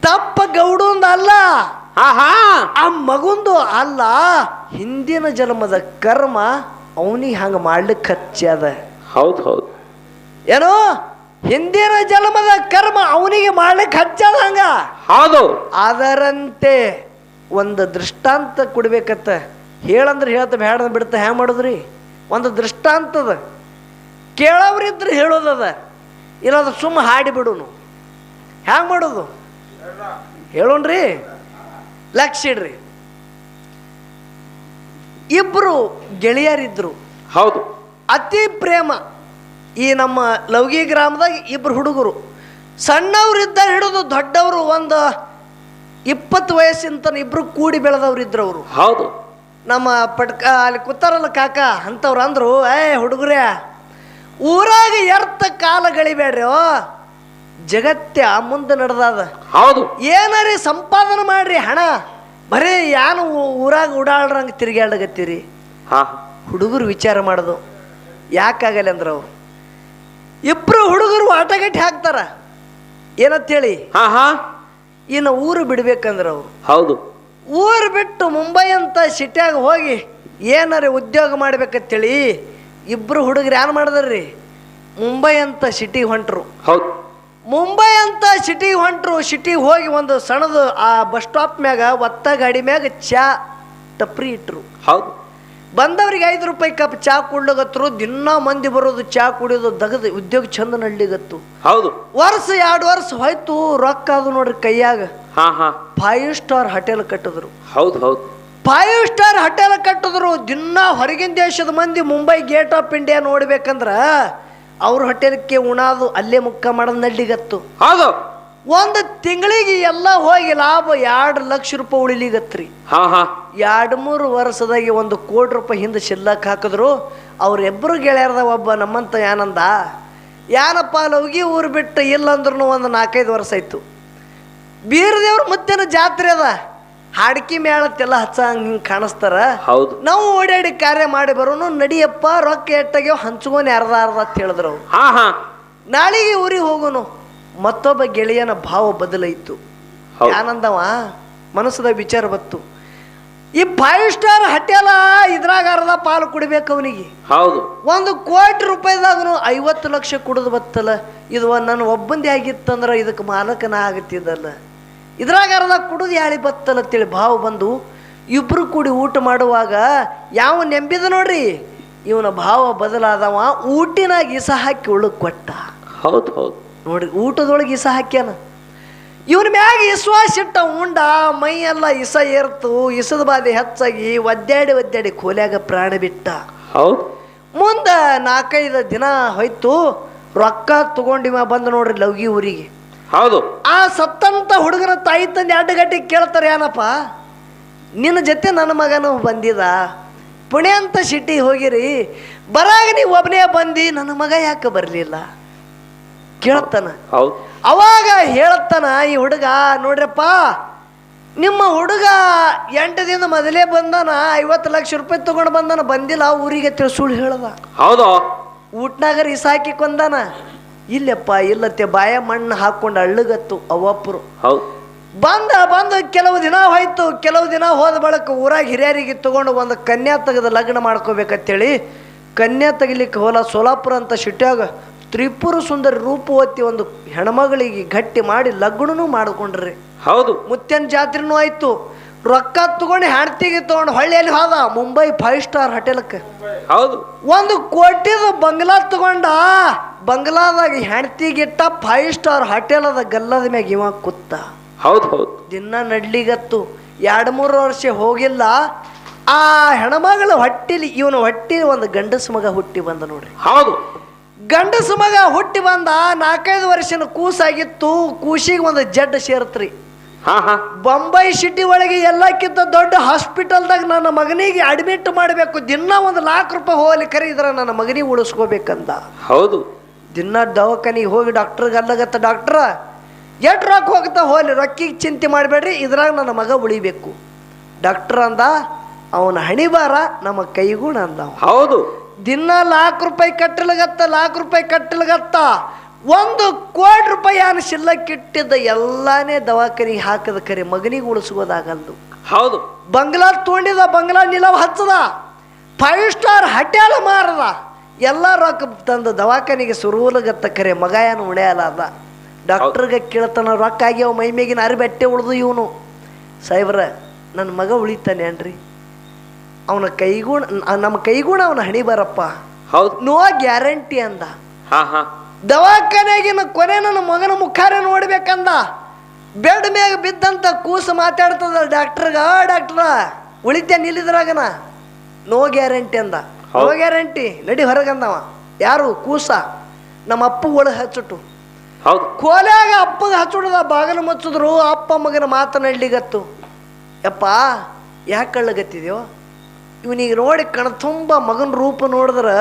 ತಪ್ಪ ಗೌಡಂದ ಅಲ್ಲ. ಹಾ ಹಾ ಆ ಮಗುಂದು ಅಲ್ಲ ಹಿಂದಿನ ಜನ್ಮದ ಕರ್ಮ ಅವನಿಗೆ ಹಂಗೆ ಮಾಡ್ಲಿಕ್ಕೆ ಹಚ್ಚದ ಹೌದು ಹೌದು. ಏನೋ ಹಿಂದಿನ ಜನ್ಮದ ಕರ್ಮ ಅವನಿಗೆ ಮಾಡ್ಲಿಕ್ಕೆ ಹಚ್ಚದ ಹಂಗ. ಹೌದು. ಅದರಂತೆ ಒಂದು ದೃಷ್ಟಾಂತ ಕೊಡ್ಬೇಕತ್ತ. ಹೇಳಂದ್ರೆ ಹೇಳ್ತ ಬೇಡ ಬಿಡ್ತ ಹ್ಯಾಂಗ ಮಾಡುದ್ರಿ? ಒಂದು ದೃಷ್ಟಾಂತದ. ಕೇಳೋರಿದ್ರೆ ಹೇಳೋದದ ಇಲ್ಲಾಂದ್ರೆ ಸುಮ್ಮ ಹಾಡಿ ಬಿಡುನು. ಹ್ಯಾಂಗ ಮಾಡೋದು? ಹೇಳೋಣ್ರಿ. ಲಕ್ಷ ಇಡ್ರಿ ಇಬ್ರು ಗೆಳೆಯರಿದ್ರು. ಹೌದು. ಅತಿ ಪ್ರೇಮ ಈ ನಮ್ಮ ಲವ್ಗಿ ಗ್ರಾಮದಾಗ ಇಬ್ರು ಹುಡುಗರು. ಸಣ್ಣವರಿದ್ದ ಹಿಡಿದು ದೊಡ್ಡವರು ಒಂದು ಇಪ್ಪತ್ತು ವಯಸ್ಸಿನ ತನಕ ಇಬ್ರು ಕೂಡಿ ಬೆಳೆದವ್ರು ಇದ್ರು ಅವರು. ಹೌದು. ನಮ್ಮ ಪಟ್ಕ ಅಲ್ಲಿ ಕೂತಾರಲ್ಲ ಕಾಕ ಅಂಥವ್ರು ಅಂದ್ರು ಏ ಹುಡುಗರೇ ಊರಾಗ ಎರ್ತ ಕಾಲ ಗಳಿಬೇಡ್ರಿ ಜಗತ್ಯ ಮುಂದೆ ನಡೆದಾದ. ಹೌದು. ಏನಾರಿ ಸಂಪಾದನೆ ಮಾಡ್ರಿ ಹಣ ಬರೀ ಯಾನು ಊರಾಗ ಓಡಾಡ್ರಂಗ ತಿರುಗಾಡಗತ್ತೀರಿ ಹಾ. ಹುಡುಗರು ವಿಚಾರ ಮಾಡೋದು. ಯಾಕಾಗಲ್ಲ ಅಂದ್ರೆ ಅವರು. ಇಬ್ಬರು ಹುಡುಗರು ಆಟಗಟ್ಟಿ ಹಾಕ್ತಾರ. ಏನಂತೇಳಿ? ಹಾ ಹಾ. ಇನ್ನು ಊರು ಬಿಡ್ಬೇಕಂದ್ರೆ ಅವರು. ಹೌದು. ಊರು ಬಿಟ್ಟು ಮುಂಬೈ ಅಂತ ಸಿಟಿಯಾಗ ಹೋಗಿ ಏನಾರ ಉದ್ಯೋಗ ಮಾಡ್ಬೇಕಂತೇಳಿ ಇಬ್ಬರು ಹುಡುಗರು ಯಾರು ಮಾಡಿದ್ರಿ ಮುಂಬೈ ಅಂತ ಸಿಟಿಗೆ ಹೊಂಟರು. ಹೌದು. ಮುಂಬೈ ಅಂತ ಸಿಟಿಗೆ ಹೊಂಟರು ಸಿಟಿಗೆ ಹೋಗಿ ಒಂದು ಸಣ್ಣದು ಆ ಬಸ್ ಸ್ಟಾಪ್ ಮ್ಯಾಗ ಒತ್ತ ಗಾಡಿ ಮ್ಯಾಗ ಚಾ ಟಪ್ರಿ ಇಟ್ಟರು ಹೌದು. ಬಂದವ್ರಿಗೆ ಐದು ರೂಪಾಯಿ ಕಪ್ ಚಾ ಕುಡ್ಲಗತ್ರು ದಿನ ಮಂದಿ ಬರೋದು ಚಾ ಕುಡಿಯೋದು ದಗದು ಉದ್ಯೋಗ ಚಂದ ನಡ್ಲಿಗತ್ತು. ಹೌದು. ವರ್ಷ ಎರಡು ವರ್ಷ ಹೋಯ್ತು ರೊಕ್ಕ ಅದು ನೋಡ್ರಿ ಕೈಯಾಗ. ಹಾ ಹಾ. ಫೈವ್ ಸ್ಟಾರ್ ಹೋಟೆಲ್ ಕಟ್ಟಿದ್ರು. ಹೌದು ಹೌದು. ಫೈವ್ ಸ್ಟಾರ್ ಹೋಟೆಲ್ ಕಟ್ಟಿದ್ರು ದಿನ ಹೊರಗಿನ ದೇಶದ ಮಂದಿ ಮುಂಬೈ ಗೇಟ್ ಆಫ್ ಇಂಡಿಯಾ ನೋಡ್ಬೇಕಂದ್ರ ಅವ್ರ ಹೋಟೆಲ್ಗೆ ಉಣಾದು ಅಲ್ಲೇ ಮುಕ್ಕ ಮಾಡೋದು ನಡ್ಡಿಗತ್ತು ಹೌದು. ಒಂದು ತಿಂಗಳಿಗೆ ಎಲ್ಲ ಹೋಗಿ ಲಾಭ ಎರಡು ಲಕ್ಷ ರೂಪಾಯಿ ಉಳಿಲಿಗತ್ರಿ. ಹಾ ಹಾ. ಎರಡು ಮೂರು ವರ್ಷದಾಗಿ ಒಂದು ಕೋಟಿ ರೂಪಾಯಿ ಹಿಂದೆ ಶಿಲ್ಲಕ್ ಹಾಕಿದ್ರು ಅವ್ರಿಬ್ಬರು ಗೆಳೆಯರದ ಒಬ್ಬ ನಮ್ಮಂತ ಯಾನಂದ ಯಾನಪ್ಪ ಲವ್ಗಿ ಊರು ಬಿಟ್ಟು ಇಲ್ಲಂದ್ರೂ ಒಂದು ನಾಲ್ಕೈದು ವರ್ಷ ಆಯ್ತು. ಬೀರದೇವ್ರ ಮುತ್ತಿನ ಜಾತ್ರೆ ಅದ. ಹಾಡ್ಕಿ ಮೇಳತ್ತೆಲ್ಲ ಹಚ್ಚ ಹಿಂಗೆ ಕಾಣಿಸ್ತಾರ. ಹೌದು. ನಾವು ಓಡಾಡಿ ಕಾರ್ಯ ಮಾಡಿ ಬರೋನು ನಡಿಯಪ್ಪ ರೊಕ್ಕ ಎಟ್ಟಾಗ್ಯಾವ ಹಂಚ್ಕೊಂಡು ಅರ್ಧ ಅರ್ಧ ಅಂತ ಹೇಳಿದ್ರು ಅವ್ರು. ಹಾ ಹಾ. ನಾಳೆಗೆ ಊರಿಗೆ ಹೋಗೋನು. ಮತ್ತೊಬ್ಬ ಗೆಳೆಯನ ಭಾವ ಬದಲಾಯಿತು. ಹೌದು. ಆನಂದವ ಮನಸ್ಸದ ವಿಚಾರ ಬತ್ತು. ಈ ಫೈವ್ ಸ್ಟಾರ್ ಹಟೆಲ ಇದ್ರಾಗ ಅರ್ಧ ಪಾಲು ಕುಡಿಬೇಕು ಅವನಿಗೆ. ಹೌದು. ಒಂದು ಕೋಟಿ ರೂಪಾಯಿದಾಗನು ಐವತ್ತು ಲಕ್ಷ ಕುಡಿದು ಬತ್ತಲ್ಲ. ಇದು ನನ್ನ ಒಬ್ಬಂದಿ ಆಗಿತ್ತಂದ್ರೆ ಇದಕ್ಕೆ ಮಾಲಕನ ಆಗತ್ತಿದ್ದಲ್ಲ ಇದ್ರಾಗ ಅರ್ಧ ಕುಡಿದು ಯಾಳಿ ಬತ್ತಲ್ಲ ತಿಳಿ ಭಾವ ಬಂದು ಇಬ್ಬರು ಕೂಡಿ ಊಟ ಮಾಡುವಾಗ ಯಾವ ನೆಂಬಿದ ನೋಡ್ರಿ? ಇವನ ಭಾವ ಬದಲಾದವ ಊಟಿನಾಗ ಇಸ ಹಾಕಿ ಉಳಕ್ ಕೊಟ್ಟ. ಹೌದು ಹೌದು. ನೋಡ್ರಿ ಊಟದೊಳಗೆ ಇಸ ಹಾಕ್ಯಾನ. ಇವನ ಮ್ಯಾಗ ವಿಶ್ವಾಸ ಇಟ್ಟ ಉಂಡ ಮೈ ಎಲ್ಲ ಇಸ ಏರ್ತು ಇಸದ ಬಾಧೆ ಹೆಚ್ಚಾಗಿ ಒದ್ದಾಡಿ ಒದ್ದಾಡಿ ಕೋಲ್ಯಾಗ ಪ್ರಾಣ ಬಿಟ್ಟ. ಹೌದು. ಮುಂದ ನಾಲ್ಕೈದು ದಿನ ಹೋಯ್ತು ರೊಕ್ಕ ತಗೊಂಡಿವ ಬಂದು ನೋಡ್ರಿ ಲವ್ಗಿ ಊರಿಗೆ. ಹೌದು. ಆ ಸತ್ತಂತ ಹುಡುಗನ ತಾಯಿ ತಂದೆ ಎರಡು ಗಂಟೆಗೆ ಕೇಳ್ತಾರೆ ಏನಪ್ಪ ನಿನ್ನ ಜೊತೆ ನನ್ನ ಮಗನು ಬಂದಿದ. ಪುಣೆ ಅಂತ ಸಿಟಿ ಹೋಗಿರಿ. ಬರಾಗ ನೀ ಒಬ್ಬನೇ ಬಂದು ನನ್ನ ಮಗ ಯಾಕೆ ಬರಲಿಲ್ಲ? ಕೇಳ್ತಾನ. ಹೌದು. ಅವಾಗ ಹೇಳ್ತಾನ ಈ ಹುಡುಗ ನೋಡ್ರಪ್ಪ ನಿಮ್ಮ ಹುಡುಗ ಎಂಟು ದಿನ ಮೊದಲೇ ಬಂದನ ಐವತ್ತು ಲಕ್ಷ ರೂಪಾಯಿ ತಗೊಂಡು ಬಂದಾನ ಬಂದಿಲ್ಲ ಊರಿಗೆ ತಿಳ್ಸುಳು ಹೇಳ್ದ. ಹೌದು. ಊಟ್ನಾಗ ಇಸಾಕಿ ಕೊಂದಾನ. ಇಲ್ಲಪ್ಪ ಇಲ್ಲತ್ತೆ ಬಾಯ ಮಣ್ಣು ಹಾಕೊಂಡು ಅಳ್ಳಗತ್ತು ಅವಪ್ಪರು ಹೌದು ಬಂದ ಬಂದ ಕೆಲವು ದಿನ ಹೋಯ್ತು ಕೆಲವು ದಿನ ಹೋದ ಬಳಿಕ ಊರಾಗ ಹಿರಿಯರಿಗೆ ತಗೊಂಡು ಒಂದು ಕನ್ಯಾ ತೆಗೆದು ಲಗ್ನ ಮಾಡ್ಕೋಬೇಕಂತೇಳಿ ಕನ್ಯಾ ತೆಗಿಲಿಕ್ಕೆ ಹೋಲ ಸೋಲಾಪುರ ಅಂತ ಸಿಟ್ಯಾಗ ತ್ರಿಪುರ ಸುಂದರಿ ರೂಪವತಿ ಒಂದು ಹೆಣ್ಮಗಳಿಗೆ ಗಟ್ಟಿ ಮಾಡಿ ಲಗ್ನೂ ಮಾಡ್ಕೊಂಡ್ರಿ. ಹೌದು. ಮುತ್ತೇನ ಜಾತ್ರೆನೂ ಆಯ್ತು. ರೊಕ್ಕ ತಗೊಂಡು ಹೆಣ್ತಿಗೆ ತಗೊಂಡು ಹಳ್ಳಿಯಲ್ಲಿ ಹೋದ ಮುಂಬೈ ಫೈವ್ ಸ್ಟಾರ್ ಹೋಟೆಲ್ಕ್ಕೆ ಹೌದು. ಒಂದು ಕೋಟಿದ ಬಂಗ್ಲಾ ತಗೊಂಡ ಬಂಗ್ಲಾದಾಗ ಹೆಣ್ತಿಗಿಟ್ಟ ಫೈವ್ ಸ್ಟಾರ್ ಹೋಟೆಲ್ ಅದ ಗಲ್ಲದ ಮ್ಯಾಗ ಇವ ಕುತ್ತ. ಹೌದು ಹೌದು. ದಿನ ನಡ್ಲಿಗತ್ತು ಎರಡು ಮೂರು ವರ್ಷ ಹೋಗಿಲ್ಲ ಆ ಹೆಣ್ಮಗಳ ಹೊಟ್ಟಿಲಿ ಇವನ ಹೊಟ್ಟಿ ಒಂದು ಗಂಡಸ ಮಗ ಹುಟ್ಟಿ ಬಂದ ನೋಡ್ರಿ. ಹೌದು. ಗಂಡಸ ಮಗ ಹುಟ್ಟಿ ಬಂದ ನಾಲ್ಕೈದು ವರ್ಷನ ಕೂಸಾಗಿತ್ತು ಕೂಸಿಗೆ ಒಂದು ಜಡ್ ಸೇರತ್ರಿ. ಹಾ ಹಾ. ಬೊಂಬೈ ಸಿಟಿ ಒಳಗೆ ಎಲ್ಲಕ್ಕಿಂತ ದೊಡ್ಡ ಹಾಸ್ಪಿಟಲ್ದಾಗ ನನ್ನ ಮಗನಿಗೆ ಅಡ್ಮಿಟ್ ಮಾಡಬೇಕು ದಿನ ಒಂದು ಲಾಖ ರೂಪಾಯಿ ಹೋಗ್ಲಿ ಕರೀದ್ರ ನನ್ನ ಮಗನಿಗೆ ಉಳಿಸ್ಕೋಬೇಕಂತ ಹೌದು. ದಿನ ದವಾಖಾನಿಗೆ ಹೋಗಿ ಡಾಕ್ಟ್ರಿಗೆ ಅಲ್ಲಗತ್ತ ಡಾಕ್ಟ್ರ ಎಟ್ ರೊಕ್ಕ ಹೋಗ್ತಾ ಹೋಲಿ ರೊಕ್ಕಿಗೆ ಚಿಂತೆ ಮಾಡಬೇಡ್ರಿ ಇದ್ರಾಗ ನನ್ನ ಮಗ ಉಳಿಬೇಕು. ಡಾಕ್ಟ್ರ್ ಅಂದ ಅವನ ಹಣಿಬಾರ ನಮ್ಮ ಕೈಗೂಣ ಅಂದ. ಹೌದು. ದಿನ ಲಾಖ ರೂಪಾಯಿ ಕಟ್ಟಲಗತ್ತ ನಾಲ್ಕು ರೂಪಾಯಿ ಕಟ್ಟಲಗತ್ತ ಒಂದು ಕೋಟಿ ರೂಪಾಯಿ ಏನು ಶಿಲ್ಲಕ್ಕಿಟ್ಟಿದ್ದ ಎಲ್ಲಾನೇ ದವಾಖಾನಿಗೆ ಹಾಕದ ಕರೆ ಮಗನಿಗೆ ಉಳಿಸುವುದಾಗಲ್ದು ಹೌದು. ಬಂಗ್ಲಾ ತೊಂಡಿದ ಬಂಗ್ಲಾ ನಿಲವ ಹಚ್ಚದ. ಫೈವ್ ಸ್ಟಾರ್ ಹಟ್ಯಾಲ ಮಾರದ. ಎಲ್ಲ ರೊಕ್ಕ ತಂದು ದವಾಖಾನಿಗೆ ಸುರುವಲಗತ್ತ ಕರೆ ಮಗ ಏನು ಉಳಿಯಲ್ಲ ಅದ. ಡಾಕ್ಟ್ರಿಗೆ ಕೇಳ್ತಾನ ರೊಕ್ಕ ಆಗ್ಯಾವ ಮೈ ಮೇಗಿನ ಅರಿಬೆಟ್ಟೆ ಉಳ್ದು ಇವನು. ಸಾಹೇಬ್ರ ನನ್ನ ಮಗ ಉಳಿತಾನೆ ಏನ್ರಿ? ಅವನ ಕೈಗುಣ ನಮ್ಮ ಕೈಗುಣ ಅವನ ಹಣಿ ಬರಪ್ಪ. ಹೌದು. ನೋ ಗ್ಯಾರಂಟಿ ಅಂದ. ದವಾಖಾನೆಗಿನ ಕೊನೆ ನನ್ನ ಮಗನ ಮುಖಾರೆ ನೋಡ್ಬೇಕಂದ. ಬೆಡ್ ಮ್ಯಾಗ ಬಿದ್ದಂತ ಕೂಸು ಮಾತಾಡ್ತದ ಡಾಕ್ಟ್ರಗ ಡಾಕ್ಟ್ರ ಉಳಿತೆ ನಿಲ್ಲಿದ್ರಾಗನ ನೋ ಗ್ಯಾರಂಟಿ ಅಂದ. ಗ್ಯಾರಂಟಿ ನಡಿ ಹೊರಗಂದವ ಯಾರು? ಕೂಸ. ನಮ್ಮ ಅಪ್ಪ ಒಳಗೆ ಹಚ್ಚಿಟ್ಟು. ಹೌದು. ಕೋಲ್ಯಾಗ ಅಪ್ಪಗೆ ಹಚ್ಚುಡದ ಬಾಗಿಲು ಮುಚ್ಚಿದ್ರು ಅಪ್ಪ ಮಗನ ಮಾತನಾಡ್ಲಿಗತ್ತು ಯಪ್ಪ ಯಾಕೆ ಕಳ್ಳಗತ್ತಿದ್ಯೋ? ಇವನಿಗೆ ನೋಡಿ ಕಣ ತುಂಬ ಮಗನ ರೂಪ ನೋಡಿದ್ರೆ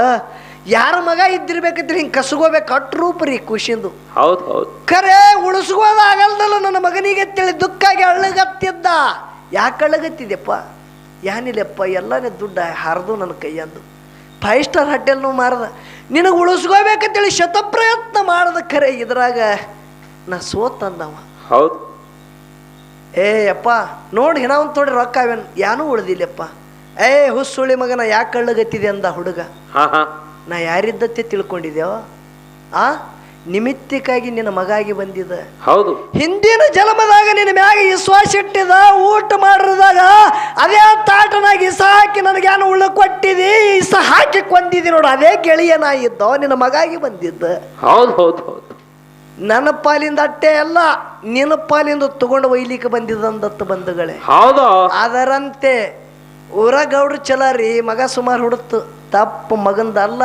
ಯಾರ ಮಗ ಇದ್ದಿರ್ಬೇಕಿದ್ರೆ ಹಿಂಗೆ ಕಸಗೋಬೇಕು ಅಟ್ ರೂಪ ರೀ ಖುಷಿಂದು ಹೌದು ಹೌದು. ಖರೆ ಉಳಿಸ್ಕೋದಾಗಲ್ದಲ್ಲ ನನ್ನ ಮಗನಿಗೆ ತಿಳಿ ದುಃಖಾಗಿ ಅಳ್ಳಗತ್ತಿದ್ದ ಯಾಕೆ ಅಳ್ಳಗತ್ತಿದ್ಯಪ್ಪ ಏನಿಲ್ಲಪ್ಪ ಎಲ್ಲನೇ ದುಡ್ಡು ಹರಿದು ನನ್ನ ಕೈಯಂದು ಫೈವ್ ಸ್ಟಾರ್ ಹೋಟೆಲ್ನು ಮಾರದ. ನಿನಗೆ ಉಳಿಸ್ಕೋಬೇಕಂತೇಳಿ ಶತಪ್ರಯತ್ನ ಮಾಡದ ಖರೆ ಇದ್ರಾಗ ನಾ ಸೋತಂದವ. ಹೌದು. ಏ ಅಪ್ಪ ನೋಡಿ ಹಿನ ಒಂದು ತೋಡಿ ರೊಕ್ಕ ಅವೇನು? ಯಾನೂ ಉಳ್ದಿಲ್ಲಪ್ಪ. ಏ ಹುಸ್ಸುಳಿ ಮಗನ ಯಾಕೆ ಕಳ್ಳಗತ್ತಿದೆ ಅಂದ ಹುಡುಗ? ನಾ ಯಾರಿದ್ದತ್ತೆ ತಿಳ್ಕೊಂಡಿದ್ದೇವ ಆ? ನಿಮಿತ್ತಕ್ಕಾಗಿ ನಿನ್ನ ಮಗಾಗಿ ಬಂದಿದ. ಹೌದು. ಹಿಂದಿನ ಜನ್ಮದಾಗ ನಿನ್ನ ಮ್ಯಾಗ ವಿಶ್ವಾಸ ಇಟ್ಟಿದ ಊಟ ಮಾಡಿದಾಗ ಅದೇ ತಾಟನಾಗಿ ಇಸ ಹಾಕಿ ನನಗೇನು ಉಳ್ಳ ಕೊಟ್ಟಿದಿ? ಇಸ ಹಾಕಿ ಕೊಂದಿದಿ ನೋಡು. ಅದೇ ಗೆಳೆಯ ನಾ ಇದ್ದೋ ನಿನ್ನ ಮಗಾಗಿ ಬಂದಿದ್ದ. ಹೌದು ಹೌದು ಹೌದು. ನನ್ನ ಪಾಲಿಂದ ಅಟ್ಟೆ ಅಲ್ಲ ನಿನ್ನ ಪಾಲಿಂದ ತಗೊಂಡು ಒಯ್ಲಿಕ್ಕೆ ಬಂದಿದ್ದಂದತ್ತು ಬಂಧುಗಳೇ. ಹೌದು. ಅದರಂತೆ ಊರ ಗೌಡ್ರು ಚಲ ರೀ ಮಗ ಸುಮಾರು ಹುಡುತ್ತು ತಪ್ಪು ಮಗಂದಲ್ಲ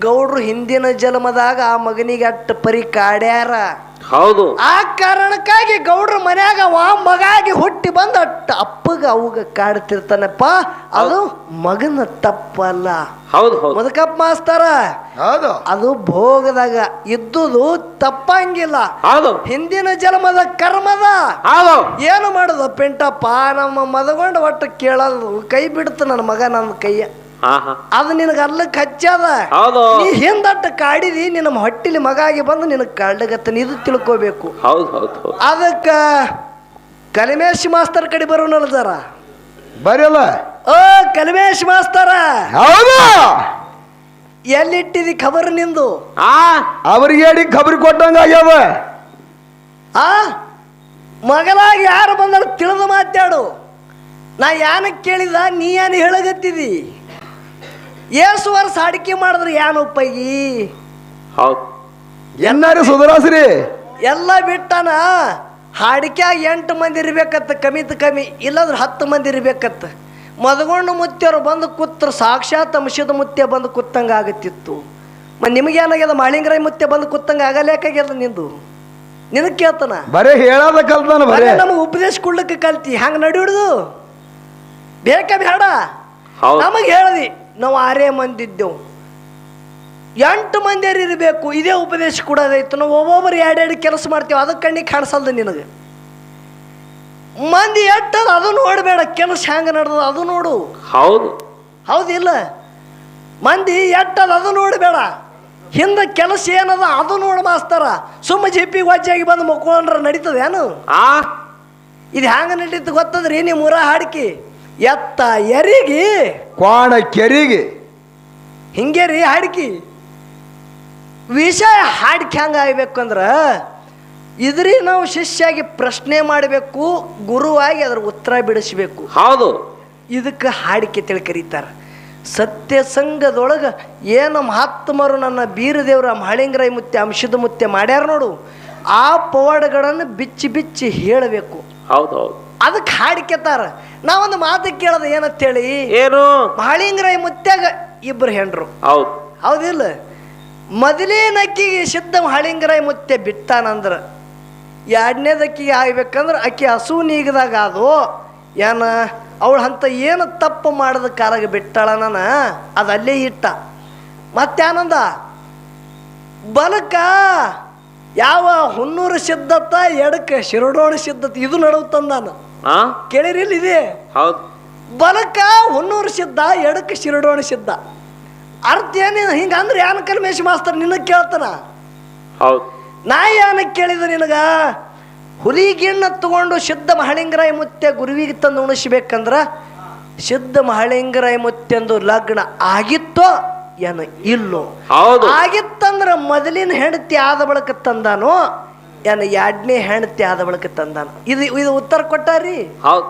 ಗೌಡ್ರು ಹಿಂದಿನ ಜನ್ಮದಾಗ ಆ ಮಗನಿಗೆ ಅಟ್ಟ ಪರಿ ಕಾಡ್ಯಾರ. ಹೌದು. ಆ ಕಾರಣಕ್ಕಾಗಿ ಗೌಡ್ರ ಮನ್ಯಾಗ ವಾ ಮಗಾಗಿ ಹುಟ್ಟಿ ಬಂದ ಅಟ್ಟ ಅಪ್ಪಗ ಅವಗ ಕಾಡ್ತಿರ್ತಾನಪ್ಪ. ಅದು ಮಗನ ತಪ್ಪಲ್ಲ. ಹೌದು ಹೌದು. ಮಾಸ್ತಾರ ಮಾಸ್ತರ ಹೌದು. ಅದು ಭೋಗದಾಗ ಇದ್ದುದು ತಪ್ಪಂಗಿಲ್ಲ. ಹೌದು. ಹಿಂದಿನ ಜನ್ಮದ ಕರ್ಮದ. ಹೌದು. ಏನು ಮಾಡೋದು ಪೆಂಟಪ್ಪ ನಮ್ಮ ಮದಗೊಂಡು ಒಟ್ಟು ಕೇಳೋದು ಕೈ ಬಿಡ್ತು ನನ್ನ ಮಗ ನನ್ನ ಕೈಯ. ಅದು ನಿನಗೆ ಅಲ್ಲಕ್ಕೆ ಹಚ್ಚದ? ಹೌದು. ನೀ ಹಿಂದಟ್ಟು ಕಾಡಿದಿ ನಿನ್ನ ಹೊಟ್ಟಿಲಿ ಮಗ ಆಗಿ ಬಂದು ನಿನಗೆ ಕಾಡ್ಲಗತ್ತನ ಇದು ತಿಳ್ಕೋಬೇಕು. ಹೌದು ಹೌದು ಹೌದು. ಅದಕ್ಕೆ ಕಲಿಮೇಶ್ ಮಾಸ್ತರ್ ಕಡೆ ಬರೋನಲ್ಲ ಜರ? ಬರಲ್ಲ ಓ ಕಲಿಮೇಶ್ ಮಾಸ್ತರ. ಹೌದು. ಎಲ್ಲಿಟ್ಟಿದಿ ಖಬರ್ ನಿಂದು? ಆ? ಅವ್ರಿಗೆ ಹೇಳಿ ಖಬರ್ ಕೊಟ್ಟಂಗ ಆಗ್ಯಾವ. ಆ? ಮಗನಾಗಿ ಯಾರು ಬಂದರು ತಿಳಿದು ಮಾತಾಡು. ನಾ ಯಾನಕ್ಕೆ ಕೇಳಿದ ನೀ ಏನು ಹೇಳಗತ್ತಿದಿ ಏಸು ವರ್ಷ ಅಡಿಕೆ ಮಾಡಿದ್ರೆ ಏನು ಉಪಯೋಗಿ ಹೌದು. ಎನ್ನಾರು ಸುಧಾರಸ್ರಿ ಎಲ್ಲ ಬಿಟ್ಟನ ಹಾಡಿಕ್ಯಾಗ ಎಂಟು ಮಂದಿ ಇರ್ಬೇಕತ್ತ ಕಮ್ಮಿ ಕಮ್ಮಿ ಇಲ್ಲಂದ್ರೆ ಹತ್ತು ಮಂದಿ ಇರ್ಬೇಕತ್ತ ಮದಗೊಂಡು ಮುತ್ಯರು ಬಂದು ಕೂತ್ರ ಸಾಕ್ಷಾತ್ ಅಂಶದ ಮುತ್ತೆ ಬಂದು ಕೂತಂಗ ಆಗತ್ತಿತ್ತು. ಮ ನಿಮಗೇನಾಗ್ಯದ ಮಾಳಿಂಗರಾಯ ಮುತ್ತೆ ಬಂದು ಕೂತಂಗ ಆಗಲೇಕಾಗ್ಯದ ನಿಂದು? ನಿನಗೆ ಕೇಳ್ತಾನ? ಬರೇ ಹೇಳದ ಕಲ್ತಾನ ಬರೇ ನಮಗೆ ಉಪದೇಶ ಕೊಡ್ಲಿಕ್ಕೆ ಕಲ್ತಿ. ಹಂಗೆ ನಡಿಯುಡ್ದು? ಬೇಕ ಬೇಡ. ಹೌದು. ನಮಗೆ ಹೇಳ್ದಿ. ನಾವು ಆರೇ ಮಂದಿ ಇದ್ದೆವು ಎಂಟು ಮಂದಿಯರು ಇರಬೇಕು ಇದೇ ಉಪದೇಶ ಕೊಡೋದಾಯ್ತು. ನಾವು ಒಬ್ಬೊಬ್ಬರು ಎರಡೆರಡು ಕೆಲಸ ಮಾಡ್ತೇವೆ ಅದಕ್ಕೆ ಕಣ್ಣಿಗೆ ಕಾಣಿಸಲ್ದು ನಿನಗೆ. ಮಂದಿ ಎಟ್ಟದ ಅದು ನೋಡಬೇಡ ಕೆಲಸ ಹೆಂಗೆ ನಡೆದ ಅದು ನೋಡು. ಹೌದು. ಹೌದಿಲ್ಲ? ಮಂದಿ ಎಟ್ಟದ ಅದು ನೋಡಬೇಡ. ಹಿಂದೆ ಕೆಲಸ ಏನದ ಅದು ನೋಡು ಮಾಸ್ತಾರ. ಸುಮ್ಮ ಜಿಪ್ಪಿಗೆ ವಜ್ಜಾಗಿ ಬಂದು ಮುಕ್ಕೊಂಡ್ರೆ ನಡೀತದೇನು? ಆ. ಇದು ಹ್ಯಾಂಗ ನಡೀತು ಗೊತ್ತದ್ರಿ ನಿಮ್ಮ ಊರ ಹಾಡ್ಕಿ? ಎತ್ತ ಎರಿಗಿ ಕ್ವಾಣ ಕೆರಿಗಿ. ಹಿಂಗೆ ರೀ ಹಾಡ್ಕಿ. ವಿಷಯ ಹಾಡ್ಕೆ ಹಂಗೆ ಆಗ್ಬೇಕು ಅಂದ್ರೆ ಇದ್ರಿ ನಾವು ಶಿಷ್ಯಾಗಿ ಪ್ರಶ್ನೆ ಮಾಡಬೇಕು ಗುರುವಾಗಿ ಅದ್ರ ಉತ್ತರ ಬಿಡಿಸ್ಬೇಕು. ಹೌದು. ಇದಕ್ಕೆ ಹಾಡಿಕೆ ತಿಳಿ ಕರೀತಾರೆ. ಸತ್ಯ ಸಂಘದೊಳಗೆ ಏನು ಮಹಾತ್ಮರು ನನ್ನ ಬೀರದೇವ್ರ ಮಹಳಿಂಗರಾಯ ಮುತ್ತೆ ಅಂಶದ ಮುತ್ಯ ಮಾಡ್ಯಾರ ನೋಡು ಆ ಪವಾಡಗಳನ್ನು ಬಿಚ್ಚಿ ಬಿಚ್ಚಿ ಹೇಳಬೇಕು. ಹೌದು ಹೌದು. ಅದಕ್ಕೆ ಹಾಡಿಕೆತಾರ ನಾವೊಂದು ಮಾತು ಕೇಳದ ಏನಂತೇಳಿ? ಏನು? ಮಹಳಿಂಗರಾಯ ಮುತ್ಯಾಗ ಇಬ್ರು ಹೆಂಡ್ರು. ಹೌದು. ಹೌದಿಲ್ಲ? ಮೊದಲೇನಕ್ಕಿಗೆ ಸಿದ್ಧ ಮಹಳಿಂಗರಾಯ ಮುತ್ತೆ ಬಿಟ್ಟಾನಂದ್ರ ಎರಡನೇದಕ್ಕಿಗೆ ಆಗ್ಬೇಕಂದ್ರೆ ಅಕ್ಕಿ ಹಸು ನೀಗದಾಗ ಅದು ಏನ ಅವಳು ಅಂತ ಏನು ತಪ್ಪು ಮಾಡದ ಕಾರಾಗ ಬಿಟ್ಟಾಳನ ಅದು ಅಲ್ಲೇ ಇಟ್ಟ. ಮತ್ತಾನಂದ ಬಲಕ ಯಾವ ಹುನ್ನೂರು ಸಿದ್ಧತ್ತ ಎಡಕ್ಕೆ ಶಿರಡೋಣ ಸಿದ್ಧತೆ ಇದು ನಡುವು ತಂದಾನ ಆ? ಕೇಳಿರಿಲ್ಲ ಇದೆ. ಹೌದು. ಬಲಕ ಹುನ್ನೂರು ಸಿದ್ಧ ಎಡಕ್ಕೆ ಶಿರಡೋಣ ಸಿದ್ಧ. ಅರ್ಥ ಏನೇನು ಹಿಂಗೆ ಅಂದ್ರೆ ಯಾನ ಕಲ್ಮೇಶ್ ಮಾಸ್ತರ್ ನಿನಗೆ ಕೇಳ್ತಾನ? ಹೌದು. ನಾ ಏನಕ್ಕೆ ಕೇಳಿದ ನಿನಗ? ಹುಲಿಗಿಣ್ಣ ತಗೊಂಡು ಸಿದ್ಧ ಮಹಳಿಂಗರಾಯ ಮುತ್ತೆ ಗುರುವಿಗೆ ತಂದು ಉಣಿಸ್ಬೇಕಂದ್ರ ಸಿದ್ಧ ಮಹಳಿಂಗರಾಯ ಮುತ್ತೆಂದು ಲಗ್ನ ಆಗಿತ್ತೋ ಏನ ಇಲ್ಲೋ. ಹೌದು. ಆಗಿತ್ತಂದ್ರ ಮೊದಲಿನ ಹೆಂಡತಿ ಆದ ಬಳಿಕ ತಂದಾನು ಏನ ಎರಡನೇ ಹೆಂಡತಿ ಆದ ಬಳಿಕ ತಂದಾನು. ಇದು ಇದು ಉತ್ತರ ಕೊಟ್ಟಾರಿ? ಹೌದು.